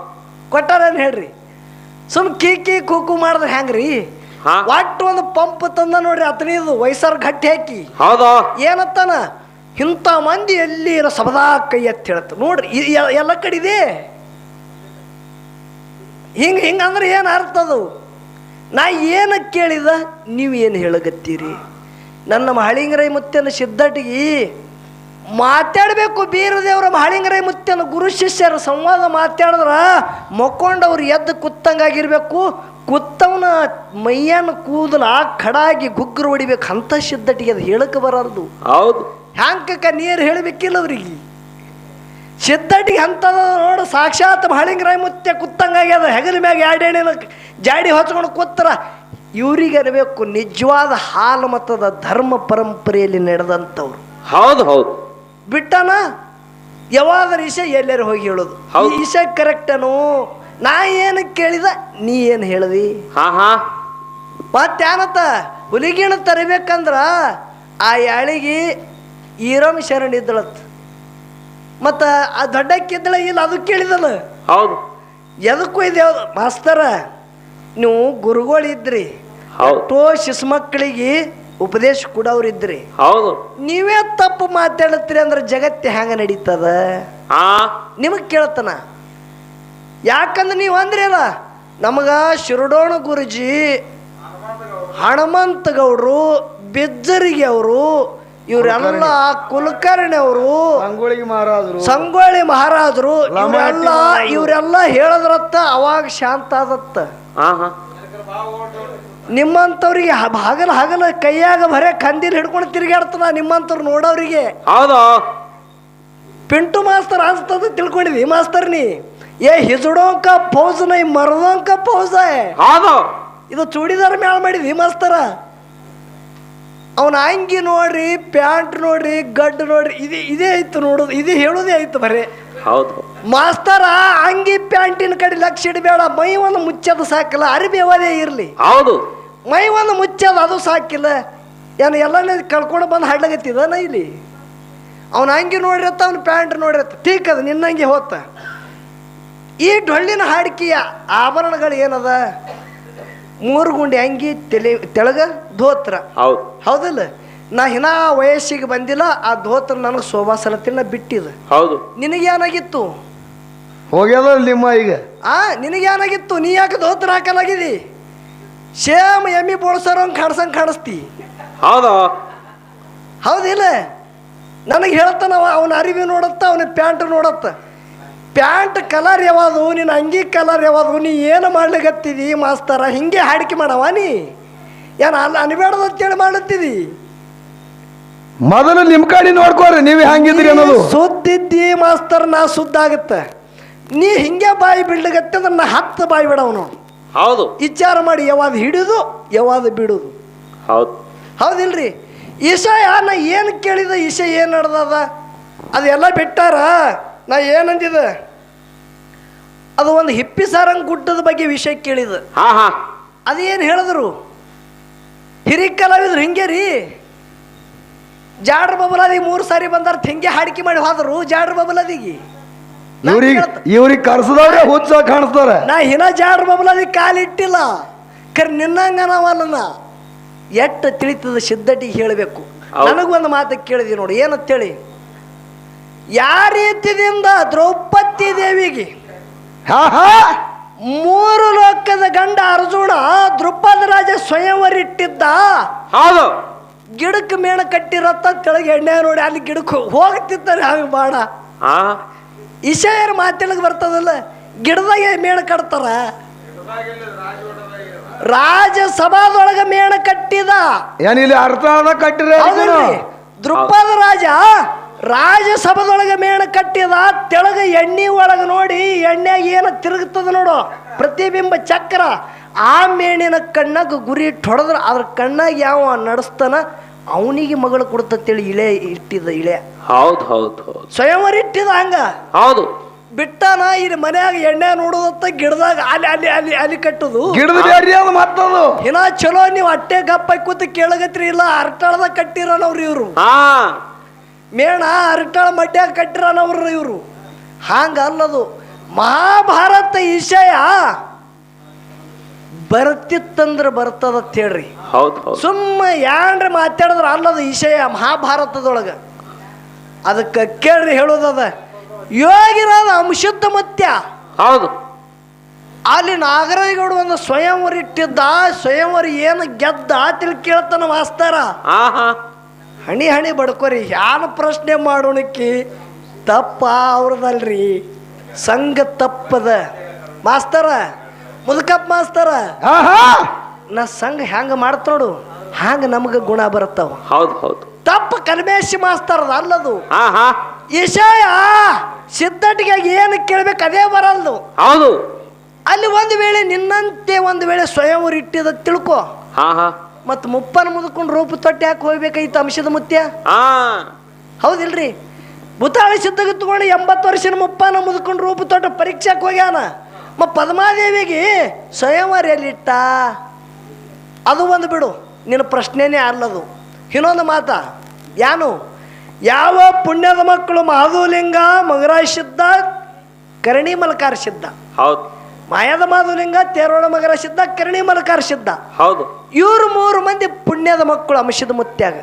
ಕೊಟ್ಟಾರೇನು ಹೇಳ್ರಿ? ಸುಮ್ ಕೀ ಕೀ ಕೂಕು ಮಾಡಿದ್ರೆ ಹೆಂಗ್ರಿ? ಒಟ್ಟು ಒಂದು ಪಂಪ್ ತಂದ ನೋಡ್ರಿ ಅತನಿದು ವಯಸ್ಸಾರ್ ಗಟ್ಟಿ ಹಾಕಿ. ಹೌದಾ. ಏನತ್ತಾನ? ಇಂಥ ಮಂದಿ ಎಲ್ಲಿ ಇರೋ ಸಬದಾ ಕೈ ಎತ್ತಿ ಹೇಳ್ತ ನೋಡ್ರಿ ಎಲ್ಲ ಕಡೆ ಇದೆ ಹಿಂಗೆ ಅಂದ್ರೆ ಏನು ಅರ್ಥ ಅದು? ನಾ ಏನು ಕೇಳಿದ ನೀವು ಏನು ಹೇಳಗತ್ತೀರಿ ನನ್ನ ಮಹಳಿಂಗರೈ ಮುತ್ತನ ಸಿದ್ಧಟಿಗೆ ಮಾತಾಡಬೇಕು ಬೀರದೇವ್ರ ಮಹಳಿಂಗರೈ ಮುತ್ತನ ಗುರು ಶಿಷ್ಯರ ಸಂವಾದ ಮಾತಾಡಿದ್ರ ಮಕ್ಕೊಂಡವ್ರು ಎದ್ದು ಕುತ್ತಂಗಾಗಿರ್ಬೇಕು ಕುತ್ತವನ ಮೈಯನ್ನ ಕೂದಲ ಖಡಾಗಿ ಗುಗ್ಗರು ಹೊಡಿಬೇಕು ಅಂತ ಸಿದ್ಧಟಿಗೆ ಅದು ಹೇಳಕ್ಕೆ ಬರಾರ್ದು. ಹೌದು. ಹ್ಯಾಂಕಕ್ಕ ನೀರು ಹೇಳಬೇಕಿಲ್ಲ ಅವ್ರಿಗೆ. ಸಿದ್ಧಟಿಗೆ ಅಂತದ ನೋಡು ಸಾಕ್ಷಾತ್ ಮಹಾಳಿಂಗರಾಯ ಮುತ್ತೆ ಕುತ್ತಂಗಾಗ್ಯದ ಹೆಗಲ ಮ್ಯಾಗ ಎರಡೇಣಿನ ಜಾಡಿ ಹೊಚ್ಕೊಂಡು ಕೂತ್ರ. ಇವರಿಗೆ ಅನ್ಬೇಕು ನಿಜವಾದ ಹಾಲು ಮತದ ಧರ್ಮ ಪರಂಪರೆಯಲ್ಲಿ ನಡೆದಂಥವ್ರು. ಹೌದು ಹೌದು. ಬಿಟ್ಟನ? ಯಾವಾಗ ಈಶ ಎಲ್ಲರೂ ಹೋಗಿ ಹೇಳೋದು. ಹೌದು. ಈಶ ಕರೆಕ್ಟನು? ನಾ ಏನು ಕೇಳಿದ ನೀ ಏನು ಹೇಳ್ದಿ? ಹಾ ಹಾ. ಮತ್ತೇನತ್ತ ಹುಲಿಗಿಣ ತರಬೇಕಂದ್ರ ಆ ಯಾಳಿಗೆ ಈರಮ್ ಶರಣ್ ಇದ್ದಳತ್. ಮತ್ತ ಆ ದೊಡ್ಡಕ್ಕಿದ್ದಳ ಇಲ್ಲ ಅದು ಕೇಳಿದಲ್ಲ. ಹೌದು. ಎದಕ್ಕೂ ಇದೆ ಮಾಸ್ತರ ನೀವು ಗುರುಗಳಿದ್ರಿ. ಹೌದು. ಎಷ್ಟೋ ಶಿಶುಮಕ್ಕಳಿಗೆ ಉಪದೇಶ ಕೊಡೋರಿದ್ರಿ. ಹೌದು. ನೀವೇ ತಪ್ಪು ಮಾತಾಡತ್ರಿ ಅಂದ್ರೆ ಜಗತ್ತೆ ಹೆಂಗ ನಡೀತದ? ನಿಮಗ್ ಕೇಳ್ತಾನ. ಯಾಕಂದ್ರೆ ನೀವು ಅಂದ್ರಲ್ಲ ನಮಗ ಶಿರಡೋಣ ಗುರುಜಿ ಹನುಮಂತ ಗೌಡ್ರು ಬಿಜ್ಜರಿಗೆ ಅವರು ಇವರೆಲ್ಲ ಕುಲಕರ್ಣಿ ಅವರು ಸಂಗೊಳ್ಳಿ ಮಹಾರಾಜರು ಇವರೆಲ್ಲ ಮಹಾರಾಜರು. ಇವರೆಲ್ಲ ಹೇಳದ್ರತ್ತ ಅವಾಗ ಶಾಂತ ಆದತ್ತ. ನಿಮ್ಮಂತವ್ರಿಗೆ ಹಗಲ ಹಗಲ ಕೈಯಾಗ ಬರೇ ಕಂದಿಲ್ ಹಿಡ್ಕೊಂಡು ತಿರುಗಾಡ್ತಾನ ನಿಮ್ಮಂತವ್ರು ನೋಡೋರಿಗೆ ಹೌದಾ? ಪಿಂಟು ಮಾಸ್ತರ್ ಅನ್ಸ್ತದ ತಿಳ್ಕೊಂಡಿದ್ವಿ ಮಾಸ್ತರ್ ನೀ? ಏ ಹಿಜಡೋಂಕ ಪೌಸ್ ನೈ ಮರದೋಂಕ ಹೌದು. ಇದು ಚೂಡಿದಾರ ಮ್ಯಾಳ ಮಾಡಿದ್ವಿ ಮಾಸ್ತರ? ಅವನ ಅಂಗಿ ನೋಡ್ರಿ ಪ್ಯಾಂಟ್ ನೋಡ್ರಿ ಗಡ್ಡ ನೋಡ್ರಿ ಇದು ಇದೇ ಆಯ್ತು ನೋಡೋದು ಇದು ಹೇಳೋದೇ ಆಯ್ತು ಬರೇ. ಹೌದು. ಮಾಸ್ತರ ಅಂಗಿ ಪ್ಯಾಂಟಿನ ಕಡೆ ಲಕ್ಷ ಇಡಬೇಡ ಮೈ ಒಂದು ಮುಚ್ಚದ ಸಾಕಿಲ್ಲ ಅರಿಬಿ ಅವದೇ ಇರಲಿ. ಹೌದು. ಮೈ ಒಂದು ಮುಚ್ಚದ ಅದು ಸಾಕಿಲ್ಲ. ಏನು ಎಲ್ಲನೇ ಕಳ್ಕೊಂಡು ಬಂದು ಹಾಡ್ಲಾಗತ್ತಿದಾನ ಇಲ್ಲಿ? ಅವನ ಅಂಗಿ ನೋಡಿರತ್ತ ಅವ್ನ ಪ್ಯಾಂಟ್ ನೋಡಿರತ್ತ ಠೀಕ್ ಅದ ನಿನ್ನಂಗೆ ಹೋತ. ಈ ಡೊಳ್ಳಿನ ಹಾಡಿಕೆಯ ಆಭರಣಗಳು ಏನದ? ಮೂರು ಗುಂಡಿ ಅಂಗಿ ತೆಲೆ ತೆಳಗ ಧೋತ್ರ. ಹೌದು. ಹೌದಲ್ಲ? ನಾ ಹಿನ ವಯಸ್ಸಿಗೆ ಬಂದಿಲ್ಲ ಆ ಧೋತ್ರ ನನಗೆ ಶೋಭಾಸನತಿನ ಬಿಟ್ಟಿದ. ಹೌದು. ನಿನಗೇನಾಗಿತ್ತು ಹೋಗ್ಯದ ನಿಮ್ಮ ಈಗ? ಆ ನಿನಗೇನಾಗಿತ್ತು ನೀ ಯಾಕೆ ಧೋತ್ರ ಹಾಕಲಾಗಿದಿ? ಸೇಮ್ ಎಮ್ಮಿ ಬೋಳ್ಸೋರಂಗೆ ಕಾಡ್ಸಂಗೆ ಕಾಣಿಸ್ತಿ. ಹೌದ. ಹೌದಿಲ್ಲ? ನನಗೆ ಹೇಳ್ತಾನವ ಅವನ ಅರಿವಿ ನೋಡತ್ತ ಅವನ ಪ್ಯಾಂಟ್ ನೋಡತ್ತ. ಪ್ಯಾಂಟ್ ಕಲರ್ ಯಾವುದು ನಿನ್ನ ಅಂಗಿ ಕಲರ್ ಯಾವುದು ನೀ ಏನು ಮಾಡ್ಲಿಕತ್ತಿದಿ ಮಾಸ್ತರ? ಹಿಂಗೆ ಹಾಡಿಕೆ ಮಾಡವ ನೀ. ಏನು ಅಲ್ಲ ಅನ್ಬೇಡದು ಅಂತೇಳಿ ಮಾಡುತ್ತಿದಿ ಮೊದಲು ನಿಮ್ಮ ಕಡೆ ನೋಡ್ಕೋರಿ ನೀವು ಹೆಂಗಿದ್ರಿ ಅನ್ನೋದು. ಸುದ್ದಿದ್ದಿ ಮಾಸ್ತರ್ ನಾ ಸುದ್ದಾಗತ್ತೆ. ನೀ ಹಿಂಗೆ ಬಾಯಿ ಬಿಡ್ಲಿಕತ್ತೆ ಅಂದ್ರೆ ನಾ ಹತ್ತು ಬಾಯಿ ನೋಡು. ಹೌದು. ವಿಚಾರ ಮಾಡಿ ಯಾವಾಗ ಹಿಡಿದು ಯಾವಾಗ ಬಿಡುದು. ಹೌದು. ಹೌದಿಲ್ರಿ? ಇಶಾ ನಾ ಏನು ಕೇಳಿದ ಈಶ ಏನು ನಡ್ದದ? ಅದೆಲ್ಲ ಬಿಟ್ಟಾರ? ನಾ ಏನಂದಿದ? ಅದು ಒಂದು ಹಿಪ್ಪಿ ಸಾರಂಗ್ ಗುಡ್ಡದ ಬಗ್ಗೆ ವಿಷಯ ಕೇಳಿದ ಹಾ ಹಾ. ಅದೇನು ಹೇಳಿದ್ರು? ಹಿರಿ ಕಲಾವಿದ್ರು ಹಿಂಗೆ ರೀ. ಜಾಡ್ರ ಬಬಲಾದಿ ಮೂರು ಸಾರಿ ಬಂದಾರ ಹಿಂಗೆ ಹಾಡಿಕೆ ಮಾಡಿ ಹೋದ್ರು ಜಾಡ್ರ ಬಬಲಾದಿಗೆ. ಇವ್ರಿಗೆ ಇವ್ರಿಗೆ ಕರ್ಸದವ್ರೆ ಹುಚ್ಚ ಕಾಣಿಸ್ತಾರ. ನಾ ಹಿನ ಜಾಡ್ರ ಬಬಲಾದಿ ಕಾಲಿಟ್ಟಿಲ್ಲ ಕರ್ ನಿನ್ನಂಗ ನಾವಲ್ಲ ಎಟ್ಟು ತಿಳಿತದ ಸಿದ್ಧಟಿಗೆ ಹೇಳಬೇಕು. ನನಗೊಂದು ಮಾತು ಕೇಳಿದಿ ನೋಡಿ ಏನಂತೇಳಿ? ಯಾವ ರೀತಿಯಿಂದ ದ್ರೌಪದಿ ದೇವಿಗೆ ಹಾ ಹಾ. ಮೂರು ಲೋಕದ ಗಂಡ ಅರ್ಜುನ ದೃಪದ ರಾಜ ಸ್ವಯಂವರಿಟ್ಟಿದ್ದ. ಹೌದು. ಗಿಡಕ್ಕೆ ಮೇಣ ಕಟ್ಟಿರತ್ತ ಕೆಳಗೆ ಎಣ್ಣೆ ನೋಡಿ ಅಲ್ಲಿ ಗಿಡಕ್ಕೆ ಹೋಗ್ತಿರ್ತಾರೆ. ಹಾಗೆ ಬಾಣ. ಆ? ಇಶಾಯರ ಮಾತಿಳಗೆ ಬರ್ತದಲ್ಲ ಗಿಡದಾಗೆ ಮೇಣ ಕಟ್ತಾರ. ರಾಜ ಸಭಾದೊಳಗ ಮೇಣ ಕಟ್ಟಿದ ಏನಿಲ್ಲ ಅರ್ಥ ಕಟ್ಟಿರ ದೃಪದ ರಾಜ ರಾಜಸಭದೊಳಗೆ ಮೇಣ ಕಟ್ಟಿದ ತೆಳಗ ಎಣ್ಣೆ ಒಳಗೆ ನೋಡಿ ಎಣ್ಣೆಗೆ ಏನು ತಿರುಗುತ್ತದೆ ನೋಡು. ಪ್ರತಿಬಿಂಬ ಚಕ್ರ. ಆ ಮೇಣಿನ ಕಣ್ಣಾಗ ಗುರಿ ಹೊಡೆದ್ರ ಅದ್ರ ಕಣ್ಣಾಗ ಯಾವ ನಡೆಸ್ತಾನ? ಅವನಿಗೆ ಮಗಳು ಕೊಡ್ತೇಳಿ ಇಳೆ ಇಟ್ಟಿದ ಇಳೆ. ಹೌದು ಹೌದು ಹೌದು. ಸ್ವಯಂವರ ಇಟ್ಟಿದ ಹಂಗ. ಹೌದು. ಬಿಟ್ಟಾನ ಇಲ್ಲಿ ಮನ್ಯಾಗ ಎಣ್ಣೆ ನೋಡೋದತ್ತ ಗಿಡದಾಗ ಅಲ್ಲಿ ಅಲ್ಲಿ ಅಲ್ಲಿ ಅಲ್ಲಿ ಕಟ್ಟುದು. ಗಿಡದ ಅದು ಮತ್ತದು. ಇನ್ನ ಚಲೋ ನೀವು ಅಟ್ಟೆ ಗಪ್ಪ ಕೂತು ಕೇಳಗತ್ರಿ ಇಲ್ಲ ಅರ್ಟಾಳದಾಗ ಕಟ್ಟಿರೋನವ್ರು ಇವರು. ಹಾ. ಮೇಣ ಅರಟಾಳ ಮಡ್ಯಾಗ ಕಟ್ಟಿರೋನವ್ರು ಇವರು. ಹಾಂಗ ಅಲ್ಲದು ಮಹಾಭಾರತ ವಿಷಯ ಬರ್ತಿತ್ತಂದ್ರೆ ಬರ್ತದ ಹೇಳ್ರಿ. ಸುಮ್ಮ ಯಾಂಡ್ರೆ ಮಾತಾಡಿದ್ರೆ ಅಲ್ಲದ ವಿಷಯ ಮಹಾಭಾರತದೊಳಗ. ಅದಕ್ಕೆ ಕೇಳ್ರಿ ಹೇಳೋದದ ಯೋಗಿರಾದ ಅಂಶುದ್ಧ ಮತ್ಯ. ಹೌದು. ಅಲ್ಲಿ ನಾಗರಾಜಗೌಡ ಒಂದು ಸ್ವಯಂವರ ಇಟ್ಟಿದ್ದ ಸ್ವಯಂವರ ಏನು ಗೆದ್ದ ತಿಳಿ ಕೇಳ್ತಾನ ವಾಸ್ತಾರ ಹಣಿ ಹಣಿ ಬಡ್ಕೋರಿ ಯಾರು ಪ್ರಶ್ನೆ ಮಾಡೋಣಕ್ಕಿ? ತಪ್ಪ ಅವ್ರದಲ್ರಿ. ಸಂಘ ತಪ್ಪದ. ಮಾಸ್ತರ ಮುದುಕಪ್ಪ ಮಾಸ್ತರ. ಹಾ ಹಾ ನಾ ಸಂಘ ಹೆಂಗೆ ಮಾಡ್ತೋಡು ಹಂಗೆ ನಮಗೆ ಗುಣ ಬರುತ್ತವ. ಹೌದು ಹೌದು. ತಪ್ಪು ಕಲ್ಮೇಶಿ ಮಾಸ್ತರದ ಅಲ್ಲದು. ವಿಷಯ ಸಿದ್ಧಟಿಗೆ ಏನು ಕೇಳ್ಬೇಕು ಅದೇ ಬರಲ್ದು. ಹೌದು. ಅಲ್ಲಿ ಒಂದು ವೇಳೆ ನಿನ್ನಂತೆ ಒಂದು ವೇಳೆ ಸ್ವಯಂ ಇಟ್ಟಿದ ತಿಳ್ಕೊ. ಹಾ ಹಾ ಮತ್ತು ಮುಪ್ಪನ ಮುದ್ಕೊಂಡು ರೂಪ ತೊಟ್ಟಿ ಹಾಕಿ ಹೋಗ್ಬೇಕಾಗಿತ್ತು ಅಂಶದ ಮುತ್ಯ? ಹೌದಿಲ್ರಿ? ಭೂತಾಳಿ ಸಿದ್ಧಗ ತಗೊಂಡು ಎಂಬತ್ತು ವರ್ಷದ ಮುಪ್ಪನ ಮುದ್ಕೊಂಡು ರೂಪ ತೊಟ್ಟ ಪರೀಕ್ಷೆಗೆ ಹೋಗ್ಯಾನ. ಮ ಪದ್ಮಾದೇವಿಗೆ ಸ್ವಯಂವರ ಎಲ್ಲಿಟ್ಟ ಅದು ಒಂದು ಬಿಡು ನಿನ್ನ ಪ್ರಶ್ನೆನೇ ಅಲ್ಲದು ಇನ್ನೊಂದು ಮಾತ ಯಾನು? ಯಾವ ಪುಣ್ಯದ ಮಕ್ಕಳು ಮಾಧುಲಿಂಗ ಮಗರಾಜ್ ಸಿದ್ಧ ಕರಣಿ ಮಲಕಾರ ಸಿದ್ಧ? ಹೌದು. ಮಾಯದ ಮಾಧುಲಿಂಗ ತೇರೋಳ ಮಗರ ಸಿದ್ಧ ಕಿರಣಿ ಮಲಕಾರ ಸಿದ್ಧ. ಹೌದು. ಇವರು ಮೂರು ಮಂದಿ ಪುಣ್ಯದ ಮಕ್ಕಳು ಅಂಶದ ಮುತ್ಯಾಗ.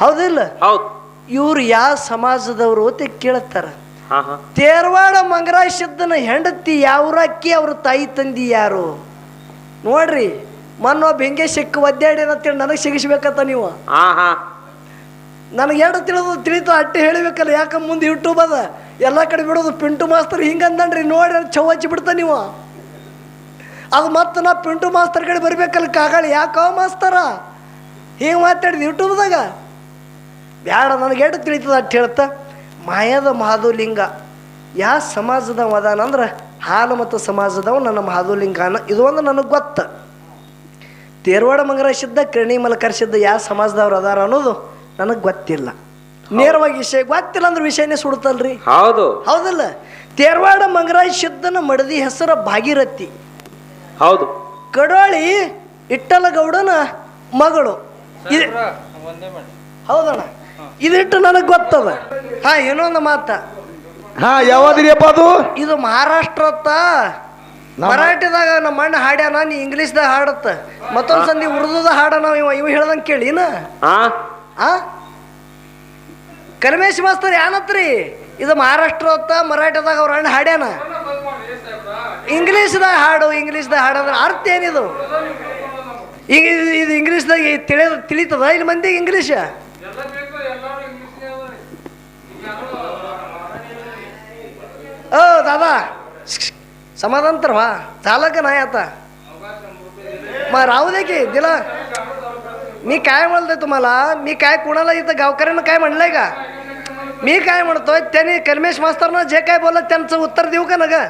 ಹೌದಿಲ್ಲ ಹೌದು. ಇವ್ರು ಯಾವ ಸಮಾಜದವರು ಅಂತ ಕೇಳ್ತಾರ. ಮಂಗರ ತೇರವಾಡ ಮಂಗರಾಜ್ ಸಿದ್ದನ ಹೆಂಡತಿ ಯಾವ್ರಕ್ಕಿ ಅವ್ರ ತಾಯಿ ತಂದಿ ಯಾರು? ನೋಡ್ರಿ ಮೊನ್ನೊಬ್ಬ ಹಿಂಗೆ ಸಿಕ್ಕ ಒದ್ದಾಡಿ ಅಂತೇಳಿ ನನಗೆ ಸಿಗಿಸ್ಬೇಕತ್ತ ನೀವು. ನನಗೆ ಎರಡು ತಿಳಿದು ತಿಳಿತು ಅಟ್ಟಿ ಹೇಳಬೇಕಲ್ಲ, ಯಾಕೆ ಮುಂದೆ ಯೂಟ್ಯೂಬ್ ಅದ? ಎಲ್ಲ ಕಡೆ ಬಿಡೋದು ಪಿಂಟು ಮಾಸ್ತರ್ ಹಿಂಗಂದ್ರಿ ನೋಡಿ ಚೌ ಹಚ್ಚಿ ಬಿಡ್ತಾ ನೀವು. ಅದು ಮತ್ತೆ ನಾ ಪಿಂಟು ಮಾಸ್ತರ್ ಕಡೆ ಬರಬೇಕಲ್ಲ, ಕಾಗಾಳಿ ಯಾಕೋ ಮಾಸ್ತರ? ಹಿಂಗೆ ಮಾತಾಡಿದ ಯೂಟ್ಯೂಬ್ದಾಗ ಬ್ಯಾಡ ನನಗೆ ಎಷ್ಟು ತಿಳಿತದ ಅಟ್ಟು ಹೇಳ್ತ. ಮಾಯದ ಯಾ ಸಮಾಜದವ ಅದಾನಂದ್ರೆ ಹಾಲು ಮತ್ತು ಸಮಾಜದವ ನನ್ನ ಮಹಾದುಲಿಂಗನ ಇದು ಒಂದು ನನಗೆ ಗೊತ್ತು. ತೇರ್ವಾಡ ಮಂಗರಾಶಿದ್ದ ಕರ್ಣಿ ಮಲಕರ್ಸಿದ್ದ ಯಾವ ಸಮಾಜದವ್ರು ಅದಾರ ಅನ್ನೋದು ನನಗೆ ಗೊತ್ತಿಲ್ಲ. ನೇರವಾಗಿ ವಿಷಯ ಗೊತ್ತಿಲ್ಲ ಅಂದ್ರೆ ವಿಷಯನೇ ಸುಡ್ತಲ್ರಿ ಹೌದು. ಹೌದಲ್ಲ? ತೇರ್ವಾಡ ಮಂಗರಾಜ್ ಸಿದ್ದನ ಮಡದಿ ಹೆಸರ ಭಾಗೀರಥಿ. ಹೌದು. ಕಡೋಳಿ ಇಟ್ಟಲ ಗೌಡನ ಮಗಳು ಇದು ಹೌದಣ್ಣ? ಇದಿಟ್ಟು ನನಗೆ ಗೊತ್ತದ. ಹಾ ಇನ್ನೊಂದು ಮಾತ. ಹಾ ಯಾವ್ದಿರಿಯಪ್ಪ ಅದು? ಇದು ಮಹಾರಾಷ್ಟ್ರ ಮರಾಠಿದಾಗ ನಮ್ಮ ಅಣ್ಣ ಹಾಡ್ಯಾನ ನೀ ಇಂಗ್ಲೀಷ್ದಾಗ ಹಾಡತ್ತ. ಮತ್ತೊಂದು ಸಂದಿ ಉರ್ದುದ ಹಾಡನ ಇವ ಇವ ಹೇಳ್ದಂಗೆ ಕೇಳಿನ ಹಾ. ಆ? ಕಲ್ಮೇಶ್ ಮಾಸ್ತರ್ ಯಾನತ್ರಿ? ಇದು ಮಹಾರಾಷ್ಟ್ರ ಹೊತ್ತ ಮರಾಠದಾಗ ಅವ್ರ ಹಣ್ಣು ಹಾಡ್ಯಾನ. ಇಂಗ್ಲೀಷ್ದಾಗ ಹಾಡು, ಇಂಗ್ಲೀಷ್ದಾಗ ಅಂದ್ರೆ ಅರ್ಥ ಏನಿದು? ಈಗ ಇದು ಇಂಗ್ಲೀಷ್ದಾಗ ತಿಳಿಯೋದು ತಿಳಿತದ ಇಲ್ಲಿ ಮಂದಿ ಇಂಗ್ಲೀಷ? ಓ, ದಾದಾ. ವಾ ಚಾಲಕ ನಾಯತ ಮಾ ರಾವುದೇಕಿ ದಿಲ मी काय म्हणतोय तुम्हाला? मी काय कुणाला इथं गावकऱ्यांना काय म्हणलंय का? मी काय म्हणतोय त्यांनी कलमेश मास्तरनं जे काय बोलत त्यांचं उत्तर देऊ का ना ग